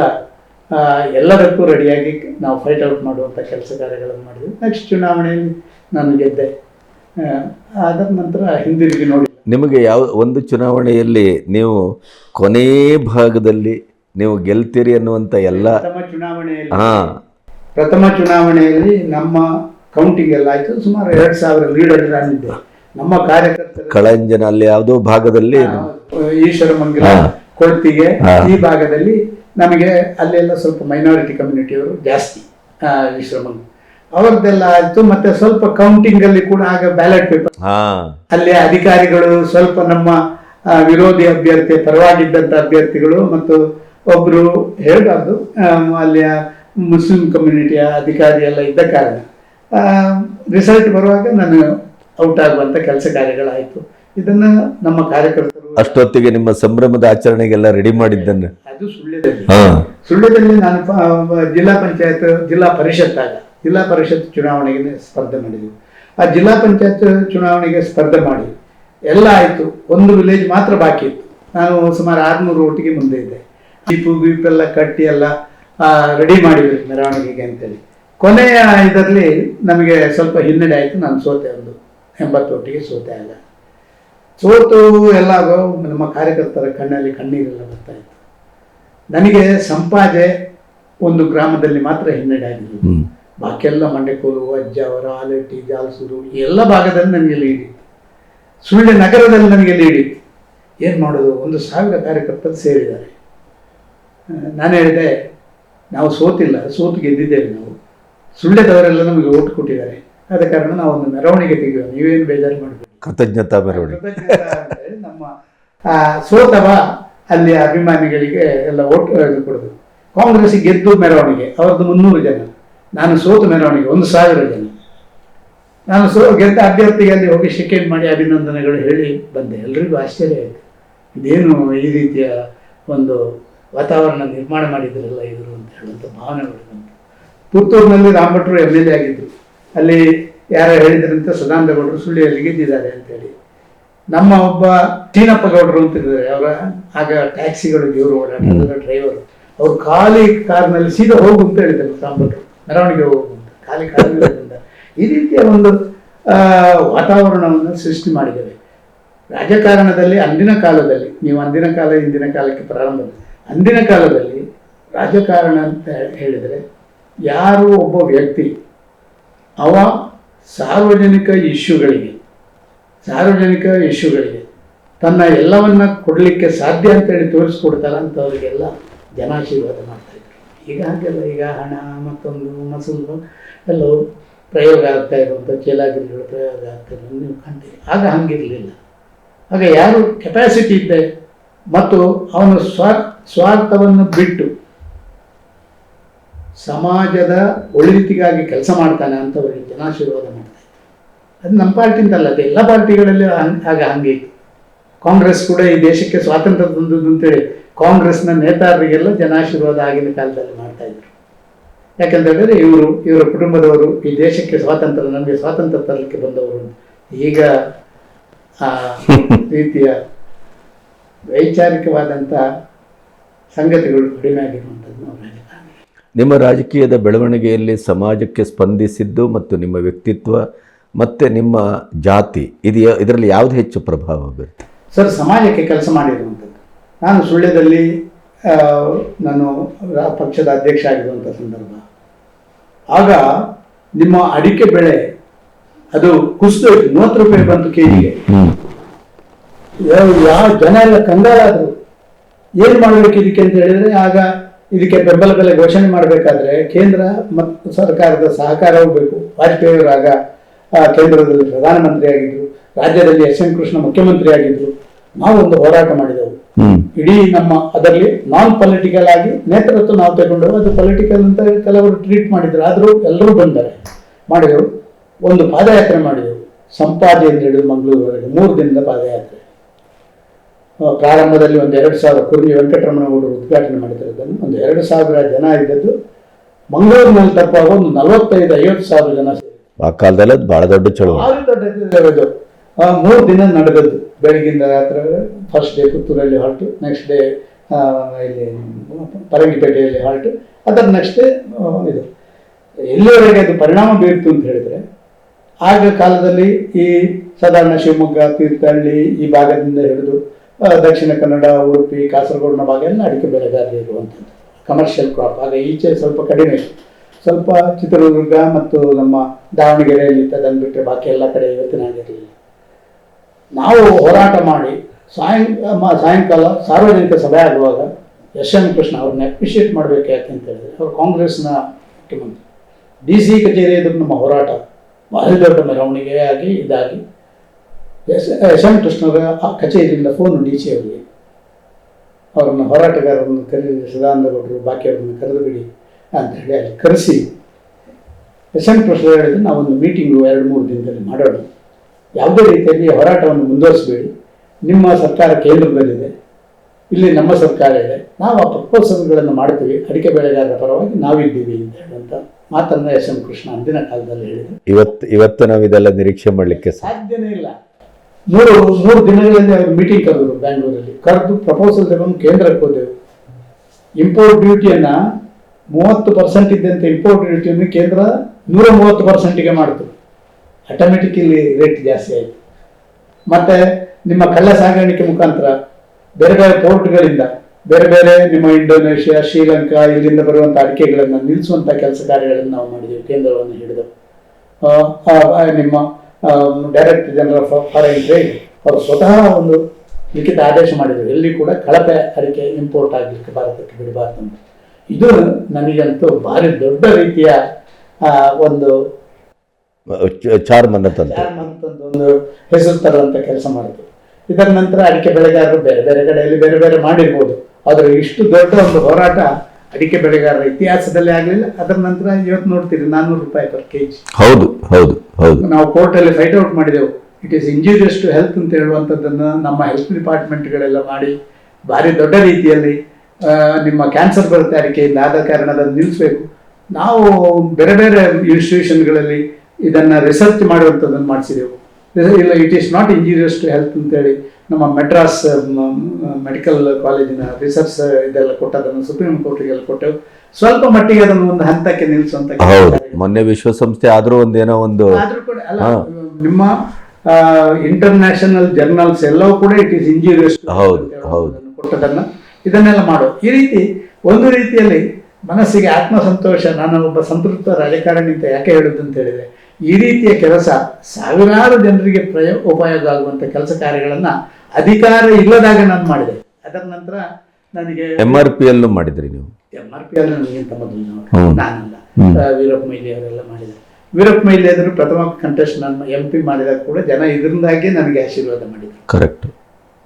ಎಲ್ಲದಕ್ಕೂ ರೆಡಿಯಾಗಿ ನಾವು ಫೈಟ್ ಔಟ್ ಮಾಡುವಂಥ ಕೆಲಸ ಕಾರ್ಯಗಳನ್ನು ಮಾಡಿದ್ವಿ. ನೆಕ್ಸ್ಟ್ ಚುನಾವಣೆಯಲ್ಲಿ ನಾನು ಗೆದ್ದೆ. ಆದ ನಂತರ ಹಿಂದಿರುಗಿ ನೋಡಿ ನಿಮಗೆ ಯಾವ ಒಂದು ಚುನಾವಣೆಯಲ್ಲಿ ನೀವು ಕೊನೇ ಭಾಗದಲ್ಲಿ ನೀವು ಗೆಲ್ತೀರಿ ಅನ್ನುವಂಥ ಎಲ್ಲ ಪ್ರಥಮ ಚುನಾವಣೆಯಲ್ಲಿ ಹಾಂ. ಪ್ರಥಮ ಚುನಾವಣೆಯಲ್ಲಿ ನಮ್ಮ ಕೌಂಟಿಗೆಲ್ಲ ಎಲ್ಲ ಆಯ್ತು ಸುಮಾರು ಎರಡ್ ಸಾವಿರ ಲೀಡರ್ ನಾನಿದ್ದೆ. ನಮ್ಮ ಕಾರ್ಯಕರ್ತರು ಕಳಂಜನ ಅಲ್ಲಿ ಯಾವುದೋ ಭಾಗದಲ್ಲಿ ಈಶ್ವರ ಮಂಗಲ ಕೊಡ್ತಿಗೆ ಈ ಭಾಗದಲ್ಲಿ ನಮಗೆ ಅಲ್ಲೆಲ್ಲ ಸ್ವಲ್ಪ ಮೈನಾರಿಟಿ ಕಮ್ಯುನಿಟಿಯವರು ಜಾಸ್ತಿ ಆ, ಅವ್ರದ್ದೆಲ್ಲ ಆಯಿತು ಮತ್ತೆ ಸ್ವಲ್ಪ ಕೌಂಟಿಂಗ್ ಅಲ್ಲಿ ಕೂಡ ಆಗ ಬ್ಯಾಲೆಟ್ ಪೇಪರ್ ಅಲ್ಲಿ ಅಧಿಕಾರಿಗಳು ಸ್ವಲ್ಪ ನಮ್ಮ ವಿರೋಧಿ ಅಭ್ಯರ್ಥಿ ಪರವಾಗಿದ್ದಂಥ ಅಭ್ಯರ್ಥಿಗಳು ಮತ್ತು ಒಬ್ಬರು ಹೇಳಬಾರ್ದು ಅಲ್ಲಿಯ ಮುಸ್ಲಿಂ ಕಮ್ಯುನಿಟಿಯ ಅಧಿಕಾರಿ ಎಲ್ಲ ಇದ್ದ ಕಾರಣ. ರಿಸಲ್ಟ್ ಬರುವಾಗ ನಾನು ಔಟ್ ಆಗುವಂಥ ಕೆಲಸ ಕಾರ್ಯಗಳಾಯಿತು. ಇದನ್ನು ನಮ್ಮ ಕಾರ್ಯಕರ್ತರು ಅಷ್ಟೊತ್ತಿಗೆ ನಿಮ್ಮ ಸಂಭ್ರಮದ ಆಚರಣೆಗೆಲ್ಲ ರೆಡಿ ಮಾಡಿದ್ದನ್ನು. ಅದು ಸುಳ್ಳ್ಯದಲ್ಲಿ ಹಾ. ಸುಳ್ಳ್ಯದಲ್ಲಿ ನಾನು ಪ- ಜಿಲ್ಲಾ ಪಂಚಾಯತ್ ಜಿಲ್ಲಾ ಪರಿಷತ್ ಆಗ ಜಿಲ್ಲಾ ಪರಿಷತ್ ಚುನಾವಣೆಗೆ ಸ್ಪರ್ಧೆ ಮಾಡಿದ್ವಿ. ಆ ಜಿಲ್ಲಾ ಪಂಚಾಯತ್ ಚುನಾವಣೆಗೆ ಸ್ಪರ್ಧೆ ಮಾಡಿ ಎಲ್ಲ ಆಯ್ತು. ಒಂದು ವಿಲೇಜ್ ಮಾತ್ರ ಬಾಕಿ ಇತ್ತು. ನಾನು ಸುಮಾರು ಆರ್ನೂರು ಒಟ್ಟಿಗೆ ಮುಂದೆ ಇದ್ದೆ. ದೀಪು ಗೀಪೆಲ್ಲ ಕಟ್ಟಿ ಎಲ್ಲ ರೆಡಿ ಮಾಡಿದ್ರು ಮೆರವಣಿಗೆಗೆ ಅಂತೇಳಿ. ಕೊನೆಯ ಇದರಲ್ಲಿ ನಮಗೆ ಸ್ವಲ್ಪ ಹಿನ್ನಡೆ ಆಯಿತು. ನಾನು ಸೋತೆ ಒಂದು ಎಂಬತ್ತು ಒಟ್ಟಿಗೆ ಸೋತೆ ಆಗ. ಸೋತು ಎಲ್ಲ ನಮ್ಮ ಕಾರ್ಯಕರ್ತರ ಕಣ್ಣಲ್ಲಿ ಕಣ್ಣೀರೆಲ್ಲ ಬರ್ತಾ ಇತ್ತು. ನನಗೆ ಸಂಪಾಜೆ ಒಂದು ಗ್ರಾಮದಲ್ಲಿ ಮಾತ್ರ ಹಿನ್ನಡೆ ಆಗಿದೆ. ಬಾಕಿ ಬಾಕಿಯೆಲ್ಲ ಮಂಡೆಕೋಲು ಅಜ್ಜಾವರ ಆಲೆಟ್ಟಿ ಜಾಲ್ಸೂರು ಈ ಎಲ್ಲ ಭಾಗದಲ್ಲಿ ನನಗೆ ಲೀಡ್ ಇತ್ತು ಸುಳ್ಯ ನಗರದಲ್ಲಿ ನನಗೆ ಲೀಡ್ ಇತ್ತು ಏನು ಮಾಡೋದು? ಒಂದು ಸಾವಿರ ಕಾರ್ಯಕರ್ತರು ಸೇರಿದ್ದಾರೆ. ನಾನು ಹೇಳಿದೆ ನಾವು ಸೋತಿಲ್ಲ ಸೋತು ಗೆದ್ದಿದ್ದೇವೆ ನಾವು. ಸುಳ್ಳೆದವರೆಲ್ಲ ನಮಗೆ ಓಟ್ ಕೊಟ್ಟಿದ್ದಾರೆ. ಆದ ಕಾರಣ ನಾವು ಒಂದು ಮೆರವಣಿಗೆ ತೆಗೆಯುವ ನೀವೇನು ಬೇಜಾರು ಮಾಡಬೇಡಿ. ಕೃತಜ್ಞತಾ ಮೆರವಣಿಗೆ. ನಮ್ಮ ಸೋತವ ಅಲ್ಲಿ ಅಭಿಮಾನಿಗಳಿಗೆ ಎಲ್ಲ ಓಟ್ ಕೊಡಬೇಕು. ಕಾಂಗ್ರೆಸ್ ಗೆದ್ದು ಮೆರವಣಿಗೆ, ಅವ್ರದ್ದು ಮುನ್ನೂರು ಜನ. ನಾನು ಸೋತು ಮೆರವಣಿಗೆ, ಒಂದು ಸಾವಿರ ಜನ. ನಾನು ಸೋ, ಗೆದ್ದ ಅಭ್ಯರ್ಥಿಗೆ ಅಲ್ಲಿ ಹೋಗಿ ಶಿಕೆಂಡ್ ಮಾಡಿ ಅಭಿನಂದನೆಗಳು ಹೇಳಿ ಬಂದೆ. ಎಲ್ರಿಗೂ ಆಶ್ಚರ್ಯ ಆಯಿತು. ಇದೇನು ಈ ರೀತಿಯ ಒಂದು ವಾತಾವರಣ ನಿರ್ಮಾಣ ಮಾಡಿದ್ರಲ್ಲ ಇವರು ಅಂತ ಹೇಳುವಂಥ ಭಾವನೆಗಳು ಬಂತು. ಪುತ್ತೂರಿನಲ್ಲಿ ರಾಮಭಟ್ರು ಎಂ ಎಲ್ ಎ ಆಗಿದ್ದರು ಅಲ್ಲಿ ಯಾರೋ ಹೇಳಿದ್ರಂತೆ ಸದಾನಂದ ಗೌಡರು ಸುಳ್ಳಿಯಲ್ಲಿ ಗೆದ್ದಿದ್ದಾರೆ ಅಂತೇಳಿ. ನಮ್ಮ ಒಬ್ಬ ಟೀನಪ್ಪ ಗೌಡರು ಅಂತ ಇದ್ದಾರೆ. ಅವರ ಆಗ ಟ್ಯಾಕ್ಸಿಗಳು ಇವರು ಓಡಾಡ್ತಾರೆ ಡ್ರೈವರು ಅವ್ರು ಖಾಲಿ ಕಾರ್ನಲ್ಲಿ ಸೀದಾ ಹೋಗು ಅಂತ ಹೇಳಿದ್ದಾರೆ ರಾಮಭಟ್ರು ಮೆರವಣಿಗೆ ಹೋಗು ಅಂತ. ಖಾಲಿ ಕಾರ್ನಲ್ಲಿ ಈ ರೀತಿಯ ಒಂದು ವಾತಾವರಣವನ್ನು ಸೃಷ್ಟಿ ಮಾಡಿದ್ದಾರೆ. ರಾಜಕಾರಣದಲ್ಲಿ ಅಂದಿನ ಕಾಲದಲ್ಲಿ, ನೀವು ಅಂದಿನ ಕಾಲ, ಇಂದಿನ ಕಾಲಕ್ಕೆ ಪ್ರಾರಂಭ ಅಂದಿನ ಕಾಲದಲ್ಲಿ ರಾಜಕಾರಣ ಅಂತ ಹೇಳಿದರೆ ಯಾರು ಒಬ್ಬ ವ್ಯಕ್ತಿ, ಅವ ಸಾರ್ವಜನಿಕ ಇಶ್ಯೂಗಳಿಗೆ ಸಾರ್ವಜನಿಕ ಇಶ್ಯೂಗಳಿಗೆ ತನ್ನ ಎಲ್ಲವನ್ನ ಕೊಡಲಿಕ್ಕೆ ಸಾಧ್ಯ ಅಂತೇಳಿ ತೋರಿಸ್ಕೊಡ್ತಾರ ಅಂಥವ್ರಿಗೆಲ್ಲ ಜನಾಶೀರ್ವಾದ ಮಾಡ್ತಾ ಇದ್ರು. ಈಗ ಹಾಗೆಲ್ಲ, ಈಗ ಹಣ, ಮತ್ತೊಂದು ಮಸೂಲು ಎಲ್ಲವೂ ಪ್ರಯೋಗ ಆಗ್ತಾ ಇರುವಂಥ ಚೇಲಾಗಿರಿಗಳು ಪ್ರಯೋಗ ಆಗ್ತಾ ನೀವು ಕಾಣ್ತೀರಿ. ಆಗ ಹಂಗಿರಲಿಲ್ಲ. ಆಗ ಯಾರು ಕೆಪಾಸಿಟಿ ಇದೆ ಮತ್ತು ಅವನು ಸ್ವಾರ್, ಸ್ವಾರ್ಥವನ್ನು ಬಿಟ್ಟು ಸಮಾಜದ ಒಳಿತಿಗಾಗಿ ಕೆಲಸ ಮಾಡ್ತಾನೆ ಅಂತವರಿಗೆ ಜನಾಶೀರ್ವಾದ ಮಾಡ್ತಾ ಇದ್ರು ಅದು ನಮ್ಮ ಪಾರ್ಟಿ ಅಂತಲ್ಲ ಅದು ಎಲ್ಲ ಪಾರ್ಟಿಗಳಲ್ಲಿ ಹಾಗೆ, ಆಗ ಹಂಗೆ ಕಾಂಗ್ರೆಸ್ ಕೂಡ ಈ ದೇಶಕ್ಕೆ ಸ್ವಾತಂತ್ರ್ಯ ತಂದದ್ದು ಅಂತೇಳಿ ಕಾಂಗ್ರೆಸ್ನ ನೇತಾರರಿಗೆಲ್ಲ ಜನಾಶೀರ್ವಾದ ಆಗಿನ ಕಾಲದಲ್ಲಿ ಮಾಡ್ತಾ ಇದ್ರು. ಇವರು, ಇವರ ಕುಟುಂಬದವರು ಈ ದೇಶಕ್ಕೆ ಸ್ವಾತಂತ್ರ್ಯ, ನಮಗೆ ಸ್ವಾತಂತ್ರ್ಯ ತರಲಿಕ್ಕೆ ಬಂದವರು ಈಗ ಆ ರೀತಿಯ ವೈಚಾರಿಕವಾದಂಥ ಸಂಗತಿಗಳು ಕಡಿಮೆ ಆಗಿರುವಂಥದ್ದು ನಾವು ನಿಮ್ಮ ರಾಜಕೀಯದ ಬೆಳವಣಿಗೆಯಲ್ಲಿ ಸಮಾಜಕ್ಕೆ ಸ್ಪಂದಿಸಿದ್ದು ಮತ್ತು ನಿಮ್ಮ ವ್ಯಕ್ತಿತ್ವ ಮತ್ತು ನಿಮ್ಮ ಜಾತಿ ಇದು ಇದರಲ್ಲಿ ಯಾವುದು ಹೆಚ್ಚು ಪ್ರಭಾವ ಬೀರುತ್ತೆ? ಸರ್ ಸಮಾಜಕ್ಕೆ ಕೆಲಸ ಮಾಡಿರುವಂಥದ್ದು. ನಾನು ಸುಳ್ಯದಲ್ಲಿ ನಾನು ಪಕ್ಷದ ಅಧ್ಯಕ್ಷ ಆಗಿರುವಂಥ ಸಂದರ್ಭ. ಆಗ ನಿಮ್ಮ ಅಡಿಕೆ ಬೆಳೆ ಅದು ಕುಸಿದು ಮೂವತ್ತು ರೂಪಾಯಿ ಬಂತು ಕೆ ಜಿಗೆ ಯಾವ ಯಾವ ಜನ ಎಲ್ಲ ಕಂಗಾಲಾದರು ಏನು ಮಾಡಬೇಕು ಇದಕ್ಕೆ ಅಂತ ಹೇಳಿದ್ರೆ ಆಗ ಇದಕ್ಕೆ ಬೆಂಬಲ ಬೆಲೆ ಘೋಷಣೆ ಮಾಡಬೇಕಾದ್ರೆ ಕೇಂದ್ರ ಮತ್ತು ಸರ್ಕಾರದ ಸಹಕಾರ ಬೇಕು. ವಾಜಪೇಯಿ ಅವರು ಆಗ ಆ, ಕೇಂದ್ರದಲ್ಲಿ ಪ್ರಧಾನಮಂತ್ರಿ ಆಗಿದ್ರು ರಾಜ್ಯದಲ್ಲಿ ಎಸ್ ಎನ್ ಕೃಷ್ಣ ಮುಖ್ಯಮಂತ್ರಿ ಆಗಿದ್ರು ನಾವೊಂದು ಹೋರಾಟ ಮಾಡಿದೆವು. ಇಡೀ ನಮ್ಮ ಅದರಲ್ಲಿ ನಾನ್ ಪೊಲಿಟಿಕಲ್ ಆಗಿ ನೇತೃತ್ವ ನಾವು ತಗೊಂಡೆವು. ಅದು ಪೊಲಿಟಿಕಲ್ ಅಂತ ಕೆಲವರು ಟ್ರೀಟ್ ಮಾಡಿದ್ರು. ಆದರೂ ಎಲ್ಲರೂ ಬಂದರೆ ಮಾಡಿದೆವು. ಒಂದು ಪಾದಯಾತ್ರೆ ಮಾಡಿದೆವು. ಸಂಪಾಜೆಯಿಂದ ಹಿಡಿದು ಮಂಗಳೂರುವರೆಗೆ. ಮೂರು ದಿನದ ಪಾದಯಾತ್ರೆ. ಪ್ರಾರಂಭದಲ್ಲಿ ಒಂದು ಎರಡು ಸಾವಿರ ಕುರ್ಮಿ ವೆಂಕಟರಮಣಗೌಡರು ಉದ್ಘಾಟನೆ ಮಾಡಿದ್ದಾರೆ ಒಂದು ಎರಡು ಸಾವಿರ ಜನ ಇದ್ದದ್ದು ಮಂಗಳೂರಿನಲ್ಲಿ ತಪ್ಪಾಗ ಒಂದು ನಲವತ್ತೈದು ಐವತ್ತು ಸಾವಿರ ಜನ. ಆ ಕಾಲದಲ್ಲಿ ಭಾಳ ದೊಡ್ಡ ಚಳುವಳಿ. ಭಾರಿ ದೊಡ್ಡ ಇದು ಆ, ಮೂರು ದಿನ ನಡೆದದ್ದು. ಬೆಳಗಿಂದ ರಾತ್ರಿ ಫಸ್ಟ್ ಡೇ ಪುತ್ತೂರಲ್ಲಿ ಹಾಲ್ಟು ನೆಕ್ಸ್ಟ್ ಡೇ ಇಲ್ಲಿ ಪರಂಗಿಪೇಟೆಯಲ್ಲಿ ಹಾಲ್ಟು ಅದರ ನೆಕ್ಸ್ಟ್ ಡೇ ಇದು. ಎಲ್ಲಿವರೆಗೆ ಅದು ಪರಿಣಾಮ ಬೀರ್ತು ಅಂತ ಹೇಳಿದ್ರೆ ಆಗ ಕಾಲದಲ್ಲಿ ಈ ಸಾಧಾರಣ ಶಿವಮೊಗ್ಗ ತೀರ್ಥಹಳ್ಳಿ ಈ ಭಾಗದಿಂದ ಹಿಡಿದು ದಕ್ಷಿಣ ಕನ್ನಡ, ಉಡುಪಿ, ಕಾಸರಗೋಡಿನ ಭಾಗ ಎಲ್ಲ ಅಡಿಕೆ ಬೆಳೆಗಾರರು ಇರುವಂಥದ್ದು. ಕಮರ್ಷಿಯಲ್ ಕ್ರಾಪ್ ಆಗ ಈಚೆ ಸ್ವಲ್ಪ ಕಡಿಮೆ. ಸ್ವಲ್ಪ ಚಿತ್ರದುರ್ಗ ಮತ್ತು ನಮ್ಮ ದಾವಣಗೆರೆಯಲ್ಲಿ ಅದನ್ನು ಬಿಟ್ಟರೆ ಬಾಕಿ ಎಲ್ಲ ಕಡೆ ಇವತ್ತಿನ ಆಗಿರಲಿಲ್ಲ ನಾವು ಹೋರಾಟ ಮಾಡಿ ಸಾಯಂ ಸಾಯಂಕಾಲ ಸಾರ್ವಜನಿಕ ಸಭೆ ಆಗುವಾಗ ಎಸ್ ಎನ್ ಕೃಷ್ಣ ಅವ್ರನ್ನ ಅಪ್ರಿಷಿಯೇಟ್ ಮಾಡಬೇಕು ಯಾಕೆ ಅಂತ ಹೇಳಿದ್ರೆ ಅವರು ಕಾಂಗ್ರೆಸ್ನ ಮುಖ್ಯಮಂತ್ರಿ. ಡಿ ಸಿ ಕಚೇರಿ ನಮ್ಮ ಹೋರಾಟ ಬಹಳ ದೊಡ್ಡ ಮೆರವಣಿಗೆ ಆಗಿ ಇದಾಗಿ ಕೃಷ್ಣರ ಆ ಕಚೇರಿಯಿಂದ ಫೋನ್ ನೀಚೆ ಹೋಗಿ. ಅವರಿಗೆ ಅವರನ್ನು ಹೋರಾಟಗಾರರನ್ನು ಕರೆದು ಸದಾನಂದ ಗೌಡರು ಬಾಕಿಯವರನ್ನು ಕರೆದು ಬಿಡಿ ಅಂತ ಹೇಳಿ ಅಲ್ಲಿ ಕರೆಸಿ ಎಸ್ ಎನ್ ಕೃಷ್ಣ ಹೇಳಿದ್ರೆ ನಾವೊಂದು ಮೀಟಿಂಗು ಎರಡು ಮೂರು ದಿನದಲ್ಲಿ ಮಾಡೋಣ. ಯಾವುದೇ ರೀತಿಯಲ್ಲಿ ಹೋರಾಟವನ್ನು ಮುಂದುವರಿಸಬೇಡಿ. ನಿಮ್ಮ ಸರ್ಕಾರ ಕೇಂದ್ರದಲ್ಲಿದೆ. ಇಲ್ಲಿ ನಮ್ಮ ಸರ್ಕಾರ ಇದೆ. ನಾವು ಆ ಪ್ರಪೋಸಲ್ಗಳನ್ನು ಮಾಡ್ತೀವಿ. ಅಡಿಕೆ ಬೆಳೆಗಾರರ ಪರವಾಗಿ ನಾವಿದ್ದೀವಿ ಅಂತ ಹೇಳುವಂಥ ಮಾತನ್ನು ಎಸ್ ಎಂ ಕೃಷ್ಣ ಅಂದಿನ ಕಾಲದಲ್ಲಿ ಹೇಳಿದರು. ಇವತ್ತು ಇವತ್ತು ನಾವು ಇದೆಲ್ಲ ನಿರೀಕ್ಷೆ ಮಾಡಲಿಕ್ಕೆ ಸಾಧ್ಯ ಸಾಧ್ಯನೇ ಇಲ್ಲ. ಮೂರು ಮೂರು ದಿನಗಳಲ್ಲಿ ಮೀಟಿಂಗ್ ಕರೆದರು ಬ್ಯಾಂಗ್ಳೂರಲ್ಲಿ. ಕರೆದು ಪ್ರಪೋಸಲ್ ತಗೊಂಡು ಕೇಂದ್ರಕ್ಕೆ ಹೋದೆವು ಇಂಪೋರ್ಟ್ ಡ್ಯೂಟಿಯನ್ನು ಮೂವತ್ತು ಪರ್ಸೆಂಟ್ ಇದ್ದಂತೆ ಇಂಪೋರ್ಟ್ ಡ್ಯೂಟಿಯನ್ನು ಕೇಂದ್ರ ನೂರ ಮೂವತ್ತು ಪರ್ಸೆಂಟಿಗೆ ಮಾಡಿತು. ಆಟೋಮೆಟಿಕ್ ಇಲ್ಲಿ ರೇಟ್ ಜಾಸ್ತಿ ಆಯಿತು. ಮತ್ತೆ ನಿಮ್ಮ ಕಳ್ಳ ಸಾಗಾಣಿಕೆ ಮುಖಾಂತರ ಬೇರೆ ಬೇರೆ ಪೋರ್ಟ್ಗಳಿಂದ ಬೇರೆ ಬೇರೆ ನಿಮ್ಮ ಇಂಡೋನೇಷ್ಯಾ, ಶ್ರೀಲಂಕಾ ಇಲ್ಲಿಂದ ಬರುವಂಥ ಅಡಿಕೆಗಳನ್ನು ನಿಲ್ಲಿಸುವಂಥ ಕೆಲಸ ಕಾರ್ಯಗಳನ್ನು ನಾವು ಮಾಡಿದೆವು, ಕೇಂದ್ರವನ್ನು ಹಿಡಿದು. ನಿಮ್ಮ director general of foreign trade ಅವರು ಸ್ವತಃ ಒಂದು ಲಿಖಿತ ಆದೇಶ ಮಾಡಿದರು. ಎಲ್ಲಿ ಕೂಡ ಕಳಪೆ ಅಡಿಕೆ ಇಂಪೋರ್ಟ್ ಆಗಲಿಕ್ಕೆ ಭಾರತಕ್ಕೆ ಬಿಡಬಾರ್ದು ಅಂತ. ಇದು ನನಗಂತೂ ಭಾರಿ ದೊಡ್ಡ ರೀತಿಯ ಒಂದು ಚಾರ್ ಮಂತ್ ಅನ್ನತಂತೆ ಒಂದು ಹೆಸರು ತರುವಂಥ ಕೆಲಸ ಮಾಡಿದ್ರು. ಇದರ ನಂತರ ಅಡಿಕೆ ಬೆಳೆಗಾರರು ಬೇರೆ ಬೇರೆ ಕಡೆಯಲ್ಲಿ ಬೇರೆ ಬೇರೆ ಮಾಡಿರ್ಬೋದು. ಆದರೆ ಇಷ್ಟು ದೊಡ್ಡ ಒಂದು ಹೋರಾಟ ಅಡಿಕೆ ಬೆಳೆಗಾರರ ಇತಿಹಾಸದಲ್ಲಿ ಆಗಲಿಲ್ಲ. ಅದರ ನಂತರ ಇವತ್ತು ನೋಡ್ತೀರಿ ನಾನ್ನೂರು ರೂಪಾಯಿ ಪರ್ ಕೆ ಜಿ ಹೌದು ಹೌದು ಹೌದು. ನಾವು ಕೋರ್ಟಲ್ಲಿ ಫೈಟ್ ಔಟ್ ಮಾಡಿದೆವು. It is injurious to health ಅಂತ ಹೇಳುವಂಥದ್ದನ್ನು ನಮ್ಮ ಹೆಲ್ತ್ ಡಿಪಾರ್ಟ್ಮೆಂಟ್ಗಳೆಲ್ಲ ಮಾಡಿ ಭಾರಿ ದೊಡ್ಡ ರೀತಿಯಲ್ಲಿ ನಿಮ್ಮ ಕ್ಯಾನ್ಸರ್ ಬರುತ್ತೆ ಅಡಿಕೆಯಿಂದ ಆದ ಕಾರಣ ಅದನ್ನು ನಿಲ್ಲಿಸಬೇಕು ನಾವು ಬೇರೆ ಬೇರೆ ಇನ್ಸ್ಟಿಟ್ಯೂಷನ್ಗಳಲ್ಲಿ ಇದನ್ನು ರಿಸರ್ಚ್ ಮಾಡುವಂಥದ್ದನ್ನು ಮಾಡಿಸಿದೆವು. ಇಲ್ಲ it is not injurious to health ಅಂತೇಳಿ ನಮ್ಮ ಮೆಡ್ರಾಸ್ ಮೆಡಿಕಲ್ ಕಾಲೇಜಿನ ರಿಸರ್ಚ್ ಇದೆಲ್ಲ ಕೊಟ್ಟದನ್ನು ಸುಪ್ರೀಂ ಕೋರ್ಟ್ಗೆಲ್ಲ ಕೊಟ್ಟೆವು ಸ್ವಲ್ಪ ಮಟ್ಟಿಗೆ ಅದನ್ನು ಒಂದು ಹಂತಕ್ಕೆ ನಿಲ್ಲಿಸುವಂತ. ಮೊನ್ನೆ ವಿಶ್ವಸಂಸ್ಥೆ ಆದರೂ ಒಂದೇನೋ ಒಂದು ನಿಮ್ಮ ಇಂಟರ್ನ್ಯಾಷನಲ್ ಜರ್ನಲ್ಸ್ ಎಲ್ಲವೂ ಕೂಡ ಇಟ್ ಈಸ್ ಇಂಜೂರಿಯಸ್ ಹೌದು, ಹೌದು. ಕೊಟ್ಟದನ್ನ ಇದನ್ನೆಲ್ಲ ಮಾಡೋ ಈ ರೀತಿ ಒಂದು ರೀತಿಯಲ್ಲಿ ಮನಸ್ಸಿಗೆ ಆತ್ಮಸಂತೋಷ ನಾನು ಒಬ್ಬ ಸಂತೃಪ್ತ ರಾಜಕಾರಣಿ ಅಂತ ಯಾಕೆ ಹೇಳುದು ಅಂತ ಹೇಳಿದ್ರೆ ಈ ರೀತಿಯ ಕೆಲಸ ಸಾವಿರಾರು ಜನರಿಗೆ ಪ್ರಯೋ ಉಪಯೋಗ ಆಗುವಂತ ಕೆಲಸ ಕಾರ್ಯಗಳನ್ನ ಅಧಿಕಾರ ಇಲ್ಲದಾಗ ನಾನು ಮಾಡಿದೆ. ಅದರ ನಂತರ ನನಗೆ ಎಂ ಆರ್ ಪಿ ಅಲ್ಲೂ ಮಾಡಿದ್ರಿ ನೀವು? ಎಂ ಆರ್ ಪಿ ಅಲ್ಲಿ ನನಗಿಂತ ಮೊದಲು. ನಾನಲ್ಲ. ವೀರಪ್ಪ ಮೊಯ್ಲಿ ಅವರೆಲ್ಲ ಮಾಡಿದ್ದಾರೆ. ವೀರಪ್ಪ ಮೊಯ್ಲಿ ಎದುರು ಪ್ರಥಮ ಕಂಟೆಸ್ಟ್ ನಾನು ಎಂ ಪಿ ಮಾಡಿದಾಗ ಕೂಡ ಜನ ಇದರಿಂದಾಗಿ ನನಗೆ ಆಶೀರ್ವಾದ ಮಾಡಿದ್ರು. ಕರೆಕ್ಟ್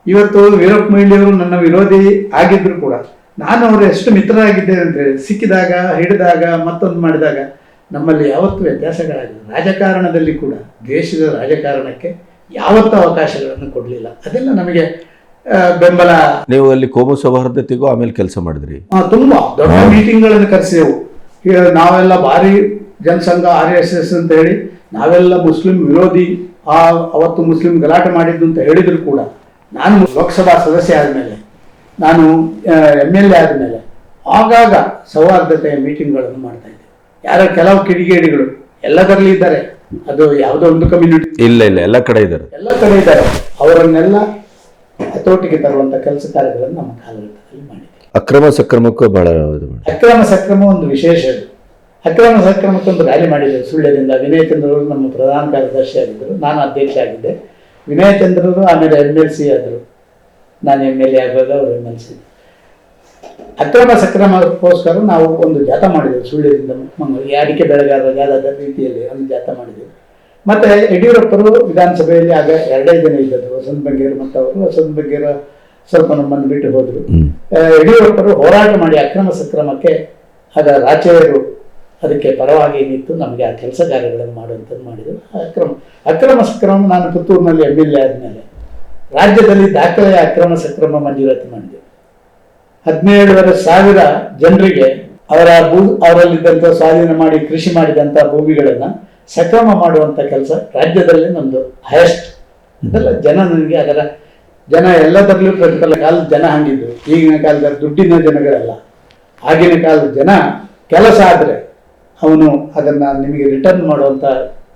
ಇವತ್ತು ವೀರಪ್ಪ ಮೊಯ್ಲಿ ಅವರು ನನ್ನ ವಿರೋಧಿ ಆಗಿದ್ರು ಕೂಡ ನಾನು ಅವರು ಎಷ್ಟು ಮಿತ್ರರಾಗಿದ್ದೇನೆ ಅಂತ ಸಿಕ್ಕಿದಾಗ ಹಿಡಿದಾಗ ಮತ್ತೊಂದು ಮಾಡಿದಾಗ ನಮ್ಮಲ್ಲಿ ಯಾವತ್ತೂ ವ್ಯತ್ಯಾಸಗಳಾಗಿಲ್ಲ. ರಾಜಕಾರಣದಲ್ಲಿ ಕೂಡ ದೇಶದ ರಾಜಕಾರಣಕ್ಕೆ ಯಾವತ್ತೂ ಅವಕಾಶಗಳನ್ನು ಕೊಡಲಿಲ್ಲ. ಅದೆಲ್ಲ ನಮಗೆ ಬೆಂಬಲ. ನೀವು ಅಲ್ಲಿ ಕೋಮು ಸೌಹಾರ್ದತೆಗೂ ಆಮೇಲೆ ಕೆಲಸ ಮಾಡಿದ್ರಿ. ತುಂಬಾ ದೊಡ್ಡ ಮೀಟಿಂಗ್ಗಳನ್ನು ಕರೆಸಿದೆವು. ನಾವೆಲ್ಲ ಭಾರಿ ಜನಸಂಘ ಆರ್ ಎಸ್ ಎಸ್ ಅಂತ ಹೇಳಿ ನಾವೆಲ್ಲ ಮುಸ್ಲಿಂ ವಿರೋಧಿ ಆ ಅವತ್ತು ಮುಸ್ಲಿಂ ಗಲಾಟೆ ಮಾಡಿದ್ದು ಅಂತ ಹೇಳಿದ್ರು ಕೂಡ ನಾನು ಲೋಕಸಭಾ ಸದಸ್ಯ ಆದಮೇಲೆ ನಾನು ಎಂ ಎಲ್ ಎ ಆದಮೇಲೆ ಆಗಾಗ ಸೌಹಾರ್ದತೆಯ ಮೀಟಿಂಗ್ಗಳನ್ನು ಮಾಡ್ತಾ ಇದ್ದೆ. ಯಾರೋ ಕೆಲವು ಕಿಡಿಗೇಡಿಗಳು ಎಲ್ಲದರಲ್ಲಿ ಇದ್ದಾರೆ. ಅದು ಯಾವುದೋ ಒಂದು ಕಮ್ಯುನಿಟಿ ಇಲ್ಲ ಇಲ್ಲ ಎಲ್ಲ ಕಡೆ ಇದ್ದಾರೆ. ಎಲ್ಲ ಕಡೆ ಇದ್ದಾರೆ. ಅವರನ್ನೆಲ್ಲ ಹತೋಟಿಗೆ ತರುವಂತ ಕೆಲಸ ಕಾರ್ಯಗಳನ್ನು ನಮ್ಮ ಕಾಲಘಟ್ಟದಲ್ಲಿ ಮಾಡಿದ್ದಾರೆ ಅಕ್ರಮ ಸಕ್ರಮಕ್ಕೂ ಬಹಳ ಅಕ್ರಮ ಸಕ್ರಮ ಒಂದು ವಿಶೇಷ ಅದು. ಅಕ್ರಮ ಸಕ್ರಮಕ್ಕೆ ಒಂದು ರ್ಯಾಲಿ ಮಾಡಿದ್ದೇವೆ ಸುಳ್ಯದಿಂದ ವಿನಯ್ ಚಂದ್ರರು ನಮ್ಮ ಪ್ರಧಾನ ಕಾರ್ಯದರ್ಶಿ ಆಗಿದ್ದರು. ನಾನು ಅಧ್ಯಕ್ಷ ಆಗಿದ್ದೆ. ವಿನಯ್ ಚಂದ್ರರು ಆಮೇಲೆ ಎಂ ಎಲ್ ಸಿ ಆದರು. ನಾನು ಎಂ ಎಲ್ ಎ ಆಗುವಾಗ ಅವರು ಎಂ ಎಲ್ ಸಿ ಅಕ್ರಮ ಸಕ್ರಮಕ್ಕೋಸ್ಕರ ನಾವು ಒಂದು ಜಾಥಾ ಮಾಡಿದೆವು ಸುಳ್ಳ್ಯದಿಂದ ಮಂಗಳೂರು. ಅಡಿಕೆ ಬೆಳೆಗಾರರ ಜಾಥಾದ ರೀತಿಯಲ್ಲಿ ಒಂದು ಜಾಥಾ ಮಾಡಿದೆವು. ಮತ್ತೆ ಯಡಿಯೂರಪ್ಪರು ವಿಧಾನಸಭೆಯಲ್ಲಿ ಆಗ ಎರಡೇ ಜನ ಇದ್ದದ್ದು ವಸಂತ ಬಂಗೇರು ಮತ್ತು ಅವರು ವಸಂತ ಬಂಗೇರ ಸ್ವಲ್ಪ ನಮ್ಮನ್ನು ಬಿಟ್ಟು ಹೋದರು. ಯಡಿಯೂರಪ್ಪರು ಹೋರಾಟ ಮಾಡಿ ಅಕ್ರಮ ಸಕ್ರಮಕ್ಕೆ ಆಗ ರಾಜ್ಯರು ಅದಕ್ಕೆ ಪರವಾಗಿ ನಿಂತು ನಮಗೆ ಆ ಕೆಲಸ ಕಾರ್ಯಗಳನ್ನು ಮಾಡುವಂಥದ್ದು ಮಾಡಿದರು. ಅಕ್ರಮ ಅಕ್ರಮ ಸಕ್ರಮ ನಾನು ಪುತ್ತೂರಿನಲ್ಲಿ ಎಂ ಎಲ್ ಎ ಆದಮೇಲೆ. ರಾಜ್ಯದಲ್ಲಿ ದಾಖಲೆಯ ಅಕ್ರಮ ಸಕ್ರಮ ಮಂಜೂರಾತಿ ಮಾಡಿದೆ. ಹದಿನೇಳುವರೆ ಸಾವಿರ ಜನರಿಗೆ ಅವರ ಭೂ ಅವರಲ್ಲಿದ್ದಂಥ ಸ್ವಾಧೀನ ಮಾಡಿ ಕೃಷಿ ಮಾಡಿದಂಥ ಭೂಮಿಗಳನ್ನು ಸಕ್ರಮ ಮಾಡುವಂಥ ಕೆಲಸ ರಾಜ್ಯದಲ್ಲಿ ನಮ್ಮದು ಹೈಯೆಸ್ಟ್. ಅದೆಲ್ಲ ಜನ ನನಗೆ ಅದರ ಜನ ಎಲ್ಲದರಲ್ಲೂ ಪ್ರತಿಫಲ. ಕಾಲದ ಜನ ಹಂಗಿದ್ರು ಈಗಿನ ಕಾಲದ ದುಡ್ಡಿನ ಜನಗಳೆಲ್ಲ. ಆಗಿನ ಕಾಲದ ಜನ ಕೆಲಸ ಆದರೆ ಅವನು ಅದನ್ನು ನಿಮಗೆ ರಿಟರ್ನ್ ಮಾಡುವಂಥ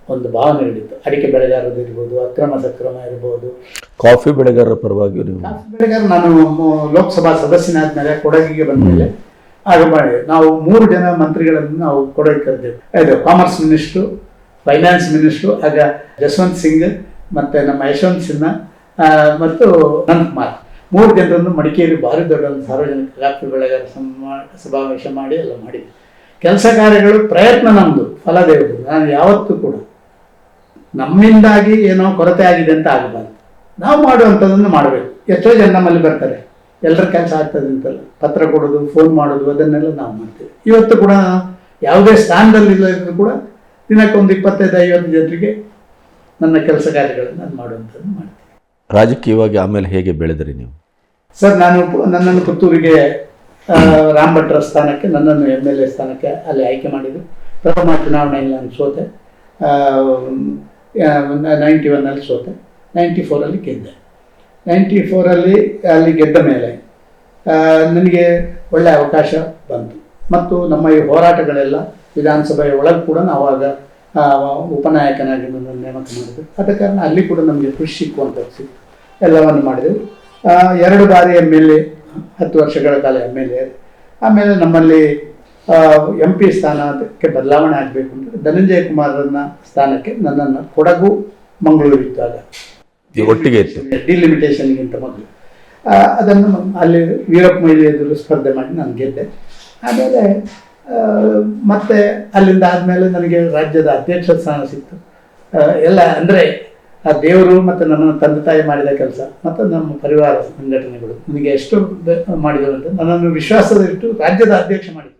ಒಂದು ಭಾವನೆ ಹಿಡಿತು. ಅಡಿಕೆ ಬೆಳೆಗಾರರು ಇರ್ಬೋದು ಅಕ್ರಮ ಸಕ್ರಮ ಇರ್ಬೋದು. ಕಾಫಿ ಬೆಳೆಗಾರರ ಪರವಾಗಿ ಕಾಫಿ ಬೆಳೆಗಾರ ನಾನು ಲೋಕಸಭಾ ಸದಸ್ಯನಾದ ಮೇಲೆ ಕೊಡಗಿಗೆ ಬಂದ ಮೇಲೆ ಆಗ ಮಾಡಿ ನಾವು ಮೂರು ಜನ ಮಂತ್ರಿಗಳನ್ನು ನಾವು ಕೊಡಗಿ ಕರೆದೆವು ಇದು ಕಾಮರ್ಸ್ ಮಿನಿಸ್ಟ್ರು ಫೈನಾನ್ಸ್ ಮಿನಿಸ್ಟ್ರು ಆಗ ಜಸ್ವಂತ್ ಸಿಂಗ್ ಮತ್ತೆ ನಮ್ಮ ಯಶವಂತ್ ಸಿನ್ಹಾ ಮತ್ತು ನಂದಕುಮಾರ್ ಮೂರು ಜನರನ್ನು ಮಡಿಕೇರಿ ಭಾರಿ ದೊಡ್ಡ ಒಂದು ಸಾರ್ವಜನಿಕ ಕಾಫಿ ಬೆಳೆಗಾರ ಸಮ- ಸಮಾವೇಶ ಮಾಡಿ ಎಲ್ಲ ಮಾಡಿದ್ವಿ. ಕೆಲಸ ಕಾರ್ಯಗಳು ಪ್ರಯತ್ನ ನಮ್ಮದು ಫಲದೇವರು ನಾನು ಯಾವತ್ತೂ ನಮ್ಮಿಂದಾಗಿ ಏನೋ ಕೊರತೆ ಆಗಿದೆ ಅಂತ ಆಗಬಾರ್ದು. ನಾವು ಮಾಡುವಂಥದ್ದನ್ನು ಮಾಡಬೇಕು. ಎಷ್ಟೋ ಜನ ನಮ್ಮಲ್ಲಿ ಬರ್ತಾರೆ. ಎಲ್ಲರ ಕೆಲಸ ಆಗ್ತದೆ ಅಂತಲ್ಲ ಪತ್ರ ಕೊಡೋದು ಫೋನ್ ಮಾಡೋದು ಅದನ್ನೆಲ್ಲ ನಾವು ಮಾಡ್ತೇವೆ. ಇವತ್ತು ಕೂಡ ಯಾವುದೇ ಸ್ಥಾನದಲ್ಲಿ ಇಲ್ಲದಿದ್ರು ಕೂಡ ದಿನಕ್ಕೊಂದು ಇಪ್ಪತ್ತೈದು ಐವತ್ತು ಜನರಿಗೆ ನನ್ನ ಕೆಲಸ ಕಾರ್ಯಗಳನ್ನು ನಾನು ಮಾಡುವಂಥದ್ದು ಮಾಡ್ತೀನಿ. ರಾಜಕೀಯವಾಗಿ ಆಮೇಲೆ ಹೇಗೆ ಬೆಳೆದ್ರಿ ನೀವು? ಸರ್ ನಾನು ನನ್ನನ್ನು ಪುತ್ತೂರಿಗೆ ರಾಮಭಟ್ರ ರಾಮ್ ಭಟ್ರ ಸ್ಥಾನಕ್ಕೆ ನನ್ನನ್ನು ಎಂ ಎಲ್ ಎ ಸ್ಥಾನಕ್ಕೆ ಅಲ್ಲಿ ಆಯ್ಕೆ ಮಾಡಿದರು ಪ್ರಥಮ ಚುನಾವಣೆಯಲ್ಲಿ ನಾನು ಸೋತೆ. ನೈಂಟಿ ಒನ್ನಲ್ಲಿ ಸೋತೆ. ನೈಂಟಿ ಫೋರಲ್ಲಿ ಗೆದ್ದೆ. ನೈಂಟಿ ಫೋರಲ್ಲಿ ಅಲ್ಲಿ ಗೆದ್ದ ಮೇಲೆ ನನಗೆ ಒಳ್ಳೆಯ ಅವಕಾಶ ಬಂತು. ಮತ್ತು ನಮ್ಮ ಈ ಹೋರಾಟಗಳೆಲ್ಲ ವಿಧಾನಸಭೆಯ ಒಳಗೆ ಕೂಡ ನಾವು ಆಗ ಉಪನಾಯಕನಾಗಿ ನನ್ನನ್ನು ನೇಮಕ ಮಾಡಿದ್ರು ಆದ ಕಾರಣ ಅಲ್ಲಿ ಕೂಡ ನಮಗೆ ಖುಷಿ ಸಿಕ್ಕುವಂಥದ್ದು ಸಿಕ್ತು. ಎಲ್ಲವನ್ನು ಮಾಡಿದೆವು. ಎರಡು ಬಾರಿ ಎಂ ಎಲ್ ಎ, ಹತ್ತು ವರ್ಷಗಳ ಕಾಲ ಎಂ ಎಲ್ ಎ. ಆಮೇಲೆ ನಮ್ಮಲ್ಲಿ ಎಂ ಪಿ ಸ್ಥಾನಕ್ಕೆ ಬದಲಾವಣೆ ಆಗಬೇಕು ಅಂದರೆ ಧನಂಜಯ ಕುಮಾರನ ಸ್ಥಾನಕ್ಕೆ ನನ್ನನ್ನು ಕೊಡಗು ಮಂಗಳೂರು ಇದ್ದಾಗ. ಒಟ್ಟಿಗೆ ಡಿಲಿಮಿಟೇಷನ್ಗಿಂತ ಮೊದಲು. ಅದನ್ನು ಅಲ್ಲಿ ವೀರಪ್ಪ ಮೊಯ್ಲಿ ಎದುರು ಸ್ಪರ್ಧೆ ಮಾಡಿ ನಾನು ಗೆದ್ದೆ. ಆಮೇಲೆ ಮತ್ತೆ ಅಲ್ಲಿಂದ ಆದಮೇಲೆ ನನಗೆ ರಾಜ್ಯದ ಅಧ್ಯಕ್ಷ ಸ್ಥಾನ ಸಿಕ್ತು. ಎಲ್ಲ ಅಂದರೆ ಆ ದೇವರು ಮತ್ತು ನನ್ನ ತಂದೆ ತಾಯಿ ಮಾಡಿದ ಕೆಲಸ ಮತ್ತು ನಮ್ಮ ಪರಿವಾರ ಸಂಘಟನೆಗಳು. ನನಗೆ ಎಷ್ಟು ಮಾಡಿದರು ಅಂತ ನನ್ನನ್ನು ವಿಶ್ವಾಸದಲ್ಲಿಟ್ಟು ರಾಜ್ಯದ ಅಧ್ಯಕ್ಷ ಮಾಡಿದ್ರು.